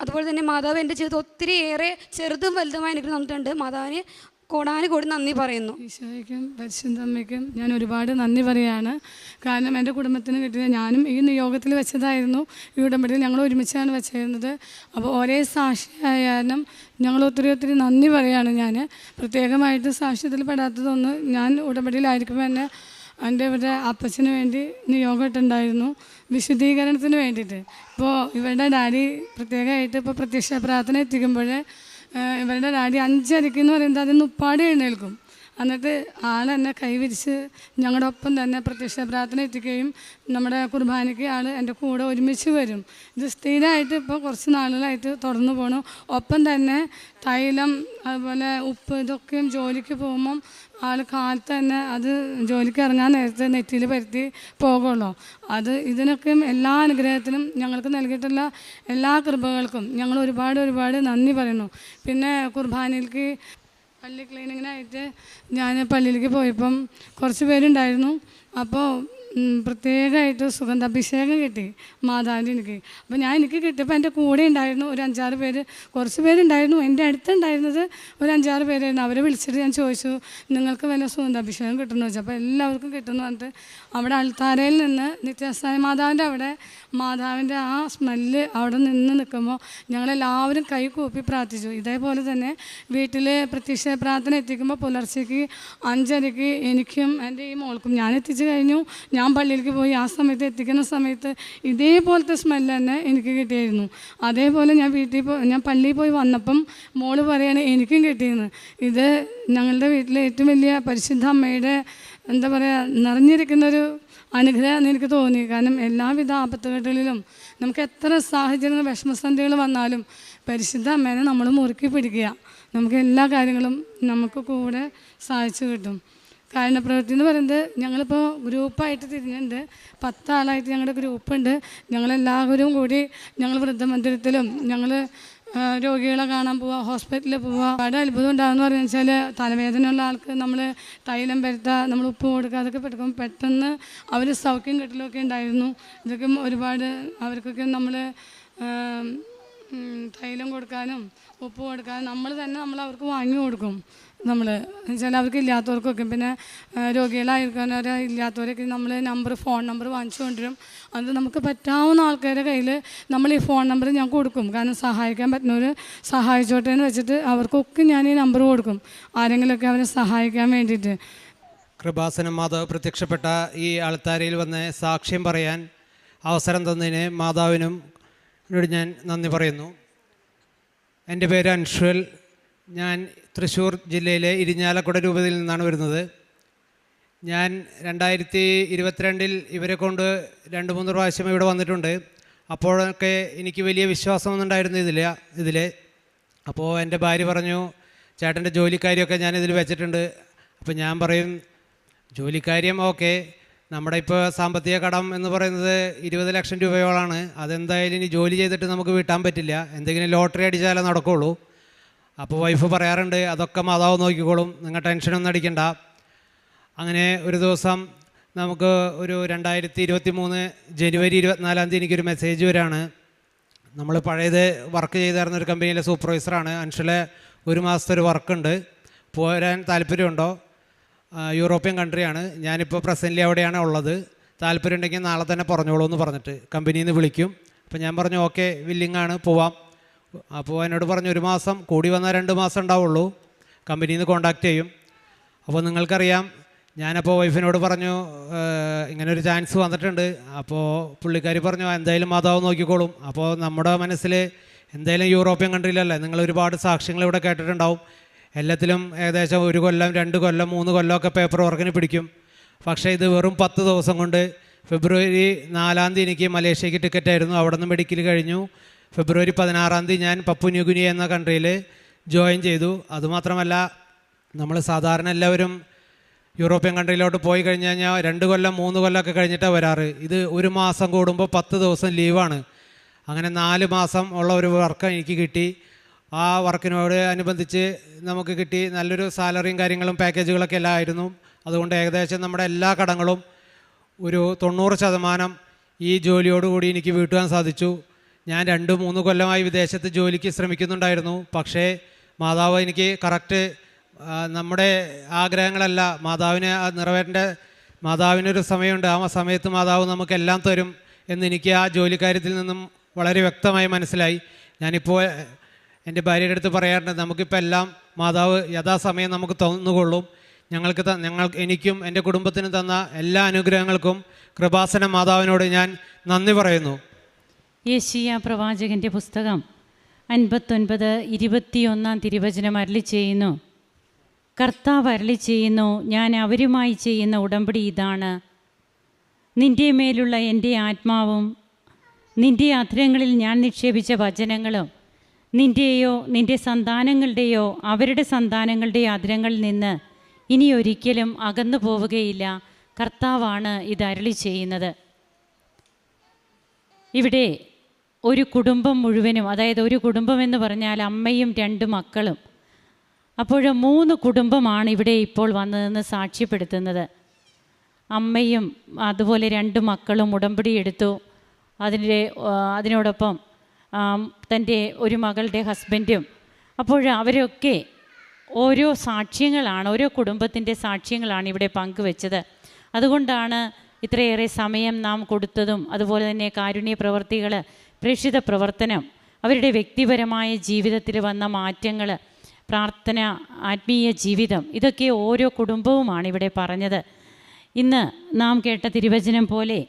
അതുപോലെ തന്നെ മാതാവ് എന്റെ ജീവിതത്തിൽ ഒത്തിരി ഏറെ ചെറുതും വലുതുമായ അനുഗ്രഹം തന്നിട്ടുണ്ട്. മാതാവിന് കോടാന് കോടി നന്ദി പറയുന്നു. ഈശോയ്ക്കും പരിശുദ്ധമ്മയ്ക്കും ഞാൻ ഒരുപാട് നന്ദി പറയാണ് കാരണം എന്റെ കുടുംബത്തിന് കിട്ടിയ ഞാനും ഈ നിയോഗത്തിൽ വെച്ചതായിരുന്നു. ഈ ഉടമ്പടിയിൽ ഞങ്ങൾ ഒരുമിച്ചാണ് വെച്ചിരുന്നത്. അപ്പോൾ ഒരേ സാക്ഷിയായാലും ഞങ്ങൾ ഒത്തിരി ഒത്തിരി നന്ദി പറയാണ് ഞാൻ. പ്രത്യേകമായിട്ട് സാക്ഷ്യത്തിൽ പെടാത്തതൊന്ന് ഞാൻ ഉടമ്പടിയിലായിരിക്കുമ്പോൾ എന്നെ എന്റെ ഇവിടെ അപ്പച്ചന് വേണ്ടി നിയോഗം ഇട്ടുണ്ടായിരുന്നു. വിശുദ്ധീകരണത്തിന് വേണ്ടിയിട്ട്. ഇപ്പോൾ ഇവരുടെ ഡാഡി പ്രത്യേകമായിട്ട് ഇപ്പോൾ പ്രത്യക്ഷ പ്രാർത്ഥന എത്തിക്കുമ്പോൾ ഇവരുടെ ഡാഡി അഞ്ചരയ്ക്ക് എന്ന് പറയുന്നത് അതിന് ഉപ്പാടി എഴുന്നേൽക്കും. എന്നിട്ട് ആളെന്നെ കൈവിരിച്ച് ഞങ്ങളുടെ ഒപ്പം തന്നെ പ്രത്യക്ഷ പ്രാർത്ഥന എത്തിക്കുകയും നമ്മുടെ കുർബാനയ്ക്ക് ആൾ എന്റെ കൂടെ ഒരുമിച്ച് വരും. ഇത് സ്ഥിരമായിട്ട് ഇപ്പോൾ കുറച്ച് നാളുകളായിട്ട് തുടർന്നു പോകണം ഒപ്പം തന്നെ തൈലം അതുപോലെ ഉപ്പ് ഇതൊക്കെയും ജോലിക്ക് പോകുമ്പം ആൾ കാലത്ത് തന്നെ അത് ജോലിക്ക് ഇറങ്ങാൻ നേരത്തെ നെറ്റിയിൽ പരുത്തി പോകുള്ളൂ. അത് ഇതിനൊക്കെയും എല്ലാ അനുഗ്രഹത്തിനും ഞങ്ങൾക്ക് നൽകിയിട്ടുള്ള എല്ലാ കൃപകൾക്കും ഞങ്ങൾ ഒരുപാട് ഒരുപാട് നന്ദി പറയുന്നു. പിന്നെ കുർബാനയിലേക്ക് പള്ളി ക്ലീനിങ്ങിനായിട്ട് ഞാൻ പള്ളിയിലേക്ക് പോയപ്പം കുറച്ച് പേരുണ്ടായിരുന്നു. അപ്പോൾ പ്രത്യേകമായിട്ട് സുഗന്ധാഭിഷേകം കിട്ടി മാതാവിന്റെ എനിക്ക് അപ്പോൾ ഞാൻ എനിക്ക് കിട്ടിയപ്പോൾ എന്റെ കൂടെ ഉണ്ടായിരുന്നു ഒരു അഞ്ചാറ് പേര് കുറച്ച് പേരുണ്ടായിരുന്നു. എന്റെ അടുത്തുണ്ടായിരുന്നത് ഒരു അഞ്ചാറ് പേരായിരുന്നു. അവരെ വിളിച്ചിട്ട് ഞാൻ ചോദിച്ചു നിങ്ങൾക്ക് വല്ല സുഗന്ധാഭിഷേകം കിട്ടുമെന്ന് ചോദിച്ചു. അപ്പോൾ എല്ലാവർക്കും കിട്ടുമെന്ന് പറഞ്ഞിട്ട് അവിടെ അൾത്താരയിൽ നിന്ന് നിത്യസ്ഥായ മാതാവിന്റെ അവിടെ മാതാവിന്റെ ആ സ്മെല്ല് അവിടെ നിന്ന് നിൽക്കുമ്പോൾ ഞങ്ങളെല്ലാവരും കൈ കൂപ്പി പ്രാർത്ഥിച്ചു. ഇതേപോലെ തന്നെ വീട്ടിൽ പ്രത്യക്ഷ പ്രാർത്ഥന എത്തിക്കുമ്പോൾ പുലർച്ചയ്ക്ക് അഞ്ചരയ്ക്ക് എനിക്കും എന്റെ ഈ മോൾക്കും ഞാൻ എത്തിച്ചു കഴിഞ്ഞു. ഞാൻ പള്ളിയിലേക്ക് പോയി ആ സമയത്ത് എത്തിക്കുന്ന സമയത്ത് ഇതേപോലത്തെ സ്മെല്ല് തന്നെ എനിക്ക് കിട്ടിയായിരുന്നു അതേപോലെ ഞാൻ വീട്ടിൽ പോയി ഞാൻ പള്ളിയിൽ പോയി വന്നപ്പം മോൾ പറയാണ് എനിക്കും കിട്ടിയെന്ന്. ഇത് ഞങ്ങളുടെ വീട്ടിലെ ഏറ്റവും വലിയ പരിശുദ്ധ അമ്മയുടെ എന്താ പറയുക നിറഞ്ഞിരിക്കുന്നൊരു അനുഗ്രഹമാണ് എനിക്ക് തോന്നി. കാരണം എല്ലാവിധ ആപത്തുകെട്ടുകളിലും നമുക്ക് എത്ര സാഹചര്യങ്ങൾ വിഷമസന്ധികൾ വന്നാലും പരിശുദ്ധ അമ്മേനെ നമ്മൾ മുറുക്കി പിടിക്കുക. നമുക്ക് എല്ലാ കാര്യങ്ങളും നമുക്ക് കൂടെ സാധിച്ചു കിട്ടും. കാരണപ്രവൃത്തി എന്ന് പറയുന്നത് ഞങ്ങളിപ്പോൾ ഗ്രൂപ്പായിട്ട് തിരിഞ്ഞിട്ടുണ്ട് പത്താളായിട്ട് ഞങ്ങളുടെ ഗ്രൂപ്പുണ്ട്. ഞങ്ങളെല്ലാവരും കൂടി ഞങ്ങൾ വൃദ്ധമന്ദിരത്തിലും ഞങ്ങൾ രോഗികളെ കാണാൻ പോവുക ഹോസ്പിറ്റലിൽ പോവുക ഒരുപാട് അത്ഭുതം ഉണ്ടാകുമെന്ന് പറഞ്ഞു വെച്ചാൽ തലവേദനയുള്ള ആൾക്ക് നമ്മൾ തൈലം പരുത്തുക നമ്മൾ ഉപ്പ് കൊടുക്കുക അതൊക്കെ പെട്ടെന്ന് പെട്ടെന്ന് അവർ സൗഖ്യം കെട്ടലൊക്കെ ഉണ്ടായിരുന്നു. ഇതൊക്കെ ഒരുപാട് അവർക്കൊക്കെ നമ്മൾ തൈലം കൊടുക്കാനും ഉപ്പ് കൊടുക്കാനും നമ്മൾ തന്നെ നമ്മൾ അവർക്ക് വാങ്ങി കൊടുക്കും. നമ്മൾ എന്നുവെച്ചാൽ അവർക്ക് ഇല്ലാത്തവർക്കൊക്കെ പിന്നെ രോഗികളായിരിക്കുന്നവരെ ഇല്ലാത്തവരൊക്കെ നമ്മൾ നമ്പർ ഫോൺ നമ്പർ വാങ്ങിച്ചു കൊണ്ടുവരും അത് നമുക്ക് പറ്റാവുന്ന ആൾക്കാരുടെ കയ്യിൽ നമ്മൾ ഈ ഫോൺ നമ്പർ ഞാൻ കൊടുക്കും. കാരണം സഹായിക്കാൻ പറ്റുന്നവർ സഹായിച്ചോട്ടെ എന്ന് വെച്ചിട്ട് അവർക്കൊക്കെ ഞാൻ ഈ നമ്പർ കൊടുക്കും. ആരെങ്കിലുമൊക്കെ അവരെ സഹായിക്കാൻ വേണ്ടിയിട്ട്. കൃപാസനം മാതാവ് പ്രത്യക്ഷപ്പെട്ട ഈ ആൾത്താരയിൽ വന്ന് സാക്ഷ്യം പറയാൻ അവസരം തന്നതിന് മാതാവിനും ഞാൻ നന്ദി പറയുന്നു. എന്റെ പേര് അൻഷുൽ ഞാൻ തൃശ്ശൂർ ജില്ലയിലെ ഇരിഞ്ഞാലക്കുട രൂപതയിൽ നിന്നാണ് വരുന്നത്. ഞാൻ രണ്ടായിരത്തി ഇരുപത്തിരണ്ടിൽ ഇവരെ കൊണ്ട് രണ്ട് മൂന്ന് പ്രാവശ്യം ഇവിടെ വന്നിട്ടുണ്ട്. അപ്പോഴൊക്കെ എനിക്ക് വലിയ വിശ്വാസമൊന്നും ഉണ്ടായിരുന്നു ഇതില്ല ഇതിൽ അപ്പോൾ എന്റെ ഭാര്യ പറഞ്ഞു ചേട്ടന്റെ ജോലിക്കാരിയൊക്കെ ഞാൻ ഇതിൽ വെച്ചിട്ടുണ്ട്. അപ്പോൾ ഞാൻ പറയും ജോലിക്കാര്യം ഓക്കെ. നമ്മുടെ ഇപ്പോൾ സാമ്പത്തിക കടം എന്ന് പറയുന്നത് ഇരുപത് ലക്ഷം രൂപയോളാണ്. അതെന്തായാലും ഇനി ജോലി ചെയ്തിട്ട് നമുക്ക് വീട്ടാൻ പറ്റില്ല. എന്തെങ്കിലും ലോട്ടറി അടിച്ചാലേ നടക്കുള്ളൂ. അപ്പോൾ വൈഫ് പറയാറുണ്ട് അതൊക്കെ മാതാവ് നോക്കിക്കോളും നിങ്ങൾ ടെൻഷനൊന്നും അടിക്കണ്ട. അങ്ങനെ ഒരു ദിവസം നമുക്ക് ഒരു രണ്ടായിരത്തി ഇരുപത്തി മൂന്ന് ജനുവരി ഇരുപത്തിനാലാം തീയതി എനിക്കൊരു മെസ്സേജ് വരാണ്. നമ്മൾ പഴയത് വർക്ക് ചെയ്തായിരുന്ന ഒരു കമ്പനിയിലെ സൂപ്പർവൈസറാണ്. അൻഷിലെ ഒരു മാസത്തെ ഒരു വർക്കുണ്ട്. പോരാൻ താല്പര്യമുണ്ടോ? യൂറോപ്യൻ കൺട്രിയാണ്. ഞാനിപ്പോൾ പ്രസന്റ്ലി അവിടെയാണ് ഉള്ളത്. താല്പര്യം ഉണ്ടെങ്കിൽ നാളെ തന്നെ പറഞ്ഞോളൂ എന്ന് പറഞ്ഞിട്ട് കമ്പനിയിൽ നിന്ന് വിളിക്കും. അപ്പോൾ ഞാൻ പറഞ്ഞു ഓക്കെ വില്ലിങ്ങാണ് പോവാം. അപ്പോൾ എന്നോട് പറഞ്ഞു ഒരു മാസം കൂടി വന്നാൽ രണ്ട് മാസം ഉണ്ടാവുള്ളൂ. കമ്പനിയിൽ നിന്ന് കോണ്ടാക്ട് ചെയ്യും. അപ്പോൾ നിങ്ങൾക്കറിയാം ഞാനപ്പോൾ വൈഫിനോട് പറഞ്ഞു "ഏഹ്, ഇങ്ങനെ ഒരു ചാൻസ് വന്നിട്ടുണ്ട്. അപ്പോൾ പുള്ളിക്കാരി പറഞ്ഞു എന്തായാലും മാതാവ് നോക്കിക്കോളും. അപ്പോൾ നമ്മുടെ മനസ്സിൽ എന്തായാലും യൂറോപ്യൻ കൺട്രിയിലല്ലേ നിങ്ങൾ ഒരുപാട് സാക്ഷ്യങ്ങൾ ഇവിടെ കേട്ടിട്ടുണ്ടാവും. എല്ലാത്തിലും ഏകദേശം ഒരു കൊല്ലം രണ്ട് കൊല്ലം മൂന്ന് കൊല്ലമൊക്കെ പേപ്പർ വർക്കിന് പിടിക്കും. പക്ഷേ ഇത് വെറും പത്ത് ദിവസം കൊണ്ട് ഫെബ്രുവരി നാലാം തീയതി എനിക്ക് മലേഷ്യക്ക് ടിക്കറ്റ് ആയിരുന്നു. അവിടെ നിന്ന് മെഡിക്കൽ കഴിഞ്ഞു. ഫെബ്രുവരി പതിനാറാം തീയതി ഞാൻ പപ്പു ന്യൂഗുനി എന്ന കൺട്രിയിൽ ജോയിൻ ചെയ്തു. അതുമാത്രമല്ല നമ്മൾ സാധാരണ എല്ലാവരും യൂറോപ്യൻ കൺട്രിയിലോട്ട് പോയി കഴിഞ്ഞ് കഴിഞ്ഞാൽ രണ്ട് കൊല്ലം മൂന്ന് കൊല്ലമൊക്കെ കഴിഞ്ഞിട്ടാണ് വരാറ്. ഇത് ഒരു മാസം കൂടുമ്പോൾ പത്ത് ദിവസം ലീവാണ് അങ്ങനെ നാല് മാസം ഉള്ള ഒരു വർക്ക് എനിക്ക് കിട്ടി. ആ വർക്കിനോട് അനുബന്ധിച്ച് നമുക്ക് കിട്ടി നല്ലൊരു സാലറിയും കാര്യങ്ങളും പാക്കേജുകളൊക്കെ എല്ലാം ആയിരുന്നു. അതുകൊണ്ട് ഏകദേശം നമ്മുടെ എല്ലാ കടങ്ങളും ഒരു തൊണ്ണൂറ് ശതമാനം ഈ ജോലിയോടുകൂടി എനിക്ക് വീട്ടുവാൻ സാധിച്ചു. ഞാൻ രണ്ട് മൂന്ന് കൊല്ലമായി വിദേശത്ത് ജോലിക്ക് ശ്രമിക്കുന്നുണ്ടായിരുന്നു. പക്ഷേ മാതാവ് എനിക്ക് കറക്റ്റ് നമ്മുടെ ആഗ്രഹങ്ങളല്ല. മാതാവിനെ നിറവേറ്റേണ്ട മാതാവിനൊരു സമയമുണ്ട്. ആ സമയത്ത് മാതാവ് നമുക്കെല്ലാം തരും എന്ന് എനിക്ക് ആ ജോലിക്കാര്യത്തിൽ നിന്നും വളരെ വ്യക്തമായി മനസ്സിലായി. ഞാനിപ്പോൾ എന്റെ ഭാര്യയുടെ അടുത്ത് പറയാറുണ്ട് നമുക്കിപ്പോൾ എല്ലാം മാതാവ് യഥാസമയം നമുക്ക് തന്നുകൊള്ളും. ഞങ്ങൾക്ക് ഞങ്ങൾ എനിക്കും എന്റെ കുടുംബത്തിനും തന്ന എല്ലാ അനുഗ്രഹങ്ങൾക്കും കൃപാസന മാതാവിനോട് ഞാൻ നന്ദി പറയുന്നു. യേശിയ പ്രവാചകന്റെ പുസ്തകം അൻപത്തൊൻപത് ഇരുപത്തിയൊന്നാം തിരുവചനം അരളി ചെയ്യുന്നു. കർത്താവ് അരളി ചെയ്യുന്നു ഞാൻ അവരുമായി ചെയ്യുന്ന ഉടമ്പടി ഇതാണ്. നിന്റെ മേലുള്ള എന്റെ ആത്മാവും നിന്റെ അധരങ്ങളിൽ ഞാൻ നിക്ഷേപിച്ച വചനങ്ങളും നിന്റെയോ നിന്റെ സന്താനങ്ങളുടെയോ അവരുടെ സന്താനങ്ങളുടെയോ അധരങ്ങളിൽ നിന്ന് ഇനി ഒരിക്കലും അകന്നു പോവുകയില്ല. കർത്താവാണ് ഇത് അരളി ചെയ്യുന്നത്. ഇവിടെ ഒരു കുടുംബം മുഴുവനും അതായത് ഒരു കുടുംബം എന്ന് പറഞ്ഞാൽ അമ്മയും രണ്ട് മക്കളും. അപ്പോൾ മൂന്ന് കുടുംബമാണ് ഇവിടെ ഇപ്പോൾ വന്നതെന്ന് സാക്ഷ്യപ്പെടുത്തുന്നത്. അമ്മയും അതുപോലെ രണ്ട് മക്കളും ഉടമ്പടി എടുത്തു. അതിന്റെ അതിനോടൊപ്പം തന്റെ ഒരു മകളുടെ ഹസ്ബൻഡും. അപ്പോൾ അവരൊക്കെ ഓരോ സാക്ഷ്യങ്ങളാണ് ഓരോ കുടുംബത്തിന്റെ സാക്ഷ്യങ്ങളാണ് ഇവിടെ പങ്കുവെച്ചത്. അതുകൊണ്ടാണ് ഇത്രയേറെ സമയം നാം കൊടുത്തതും അതുപോലെ തന്നെ കാരുണ്യ പ്രവർത്തികൾ പ്രേക്ഷിത പ്രവർത്തനം അവരുടെ വ്യക്തിപരമായ ജീവിതത്തിൽ വന്ന മാറ്റങ്ങൾ പ്രാർത്ഥന ആത്മീയ ജീവിതം ഇതൊക്കെ ഓരോ കുടുംബവുമാണ് ഇവിടെ പറഞ്ഞത്. ഇന്ന് നാം കേട്ട തിരുവചനം പോലെ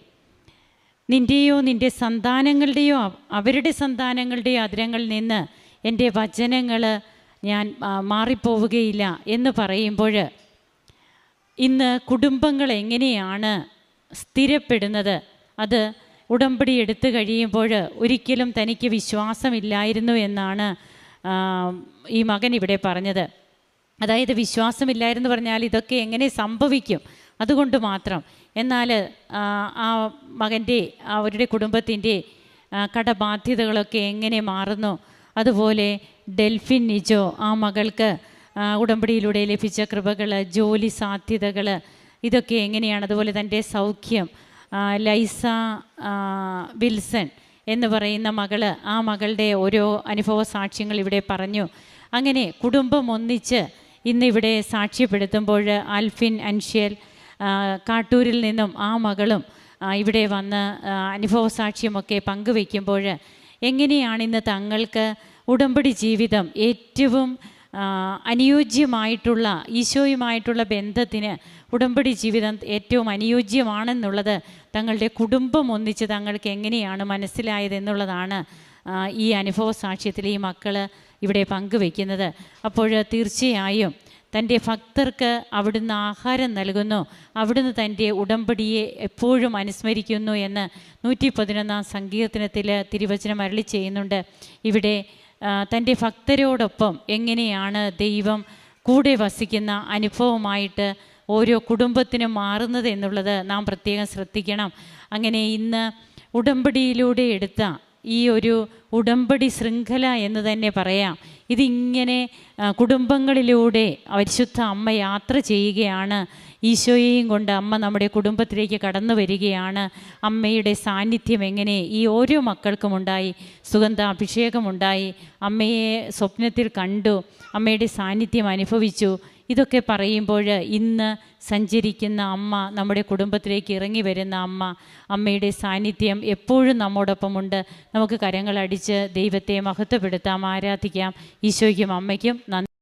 നിന്റെയോ നിന്റെ സന്താനങ്ങളുടെയോ അവരുടെ സന്താനങ്ങളുടെയോ അതിരങ്ങളിൽ നിന്ന് എന്റെ വചനങ്ങൾ ഞാൻ മാറിപ്പോവുകയില്ല എന്ന് പറയുമ്പോൾ ഇന്ന് കുടുംബങ്ങൾ എങ്ങനെയാണ് സ്ഥിരപ്പെടുന്നത്? അത് ഉടമ്പടി എടുത്തു കഴിയുമ്പോൾ ഒരിക്കലും തനിക്ക് വിശ്വാസമില്ലായിരുന്നു എന്നാണ് ഈ മകൻ ഇവിടെ പറഞ്ഞത്. അതായത് വിശ്വാസമില്ലായിരുന്നു പറഞ്ഞാൽ ഇതൊക്കെ എങ്ങനെ സംഭവിക്കും? അതുകൊണ്ട് മാത്രം. എന്നാൽ ആ, മകന്റെ അവരുടെ കുടുംബത്തിന്റെ കടബാധ്യതകളൊക്കെ എങ്ങനെ മാറുന്നു? അതുപോലെ ഡെൽഫിൻ നിജോ ആ മകൾക്ക് ഉടമ്പടിയിലൂടെ ലഭിച്ച കൃപകൾ ജോലി സാധ്യതകൾ ഇതൊക്കെ എങ്ങനെയാണ്? അതുപോലെ തന്റെ സൗഖ്യം ലൈസ വിൽസൺ എന്ന് പറയുന്ന മകൾ ആ മകളുടെ ഓരോ അനുഭവ സാക്ഷ്യങ്ങൾ ഇവിടെ പറഞ്ഞു. അങ്ങനെ കുടുംബം ഒന്നിച്ച് ഇന്നിവിടെ സാക്ഷ്യപ്പെടുത്തുമ്പോൾ ആൽഫിൻ അൻഷ്യൽ കാട്ടൂരിൽ നിന്നും ആ മകളും ഇവിടെ വന്ന് അനുഭവ സാക്ഷ്യമൊക്കെ പങ്കുവെക്കുമ്പോൾ എങ്ങനെയാണ് ഇന്ന് തങ്ങൾക്ക് ഉടമ്പടി ജീവിതം ഏറ്റവും അനുയോജ്യമായിട്ടുള്ള ഈശോയുമായിട്ടുള്ള ബന്ധത്തിന് ഉടമ്പടി ജീവിതം ഏറ്റവും അനുയോജ്യമാണെന്നുള്ളത് തങ്ങളുടെ കുടുംബം ഒന്നിച്ച് തങ്ങൾക്ക് എങ്ങനെയാണ് മനസ്സിലായത് എന്നുള്ളതാണ് ഈ അനുഭവ സാക്ഷ്യത്തിൽ ഈ മക്കൾ ഇവിടെ പങ്കുവെക്കുന്നത്. അപ്പോൾ തീർച്ചയായും തന്റെ ഭക്തർക്ക് അവിടുന്ന് ആഹാരം നൽകുന്നു. അവിടുന്ന് തന്റെ ഉടമ്പടിയെ എപ്പോഴും അനുസ്മരിക്കുന്നു എന്ന് നൂറ്റി പതിനൊന്നാം സങ്കീർത്തനത്തിൽ തിരുവചനം അരളി ചെയ്യുന്നുണ്ട്. ഇവിടെ തന്റെ ഭക്തരോടൊപ്പം എങ്ങനെയാണ് ദൈവം കൂടെ വസിക്കുന്ന അനുഭവമായിട്ട് ഓരോ കുടുംബത്തിനും മാറുന്നത് എന്നുള്ളത് നാം പ്രത്യേകം ശ്രദ്ധിക്കണം. അങ്ങനെ ഇന്ന് ഉടമ്പടിയിലൂടെ എടുത്ത ഈ ഒരു ഉടമ്പടി ശൃംഖല എന്ന് തന്നെ പറയാം. ഇതിങ്ങനെ കുടുംബങ്ങളിലൂടെ പരിശുദ്ധ അമ്മ യാത്ര ചെയ്യുകയാണ്. ഈശോയെയും കൊണ്ട് അമ്മ നമ്മുടെ കുടുംബത്തിലേക്ക് കടന്നു വരികയാണ്. അമ്മയുടെ സാന്നിധ്യം എങ്ങനെ ഈ ഓരോ മക്കൾക്കും ഉണ്ടായി. സുഗന്ധാഭിഷേകമുണ്ടായി അമ്മയെ സ്വപ്നത്തിൽ കണ്ടു. അമ്മയുടെ സാന്നിധ്യം അനുഭവിച്ചു. ഇതൊക്കെ പറയുമ്പോൾ ഇന്ന് സഞ്ചരിക്കുന്ന അമ്മ നമ്മുടെ കുടുംബത്തിലേക്ക് ഇറങ്ങി വരുന്ന അമ്മ അമ്മയുടെ സാന്നിധ്യം എപ്പോഴും നമ്മോടൊപ്പമുണ്ട്. നമുക്ക് കരങ്ങളടിച്ച് ദൈവത്തെ മഹത്വപ്പെടുത്താം ആരാധിക്കാം. ഈശോയ്ക്കും അമ്മയ്ക്കും നന്ദി.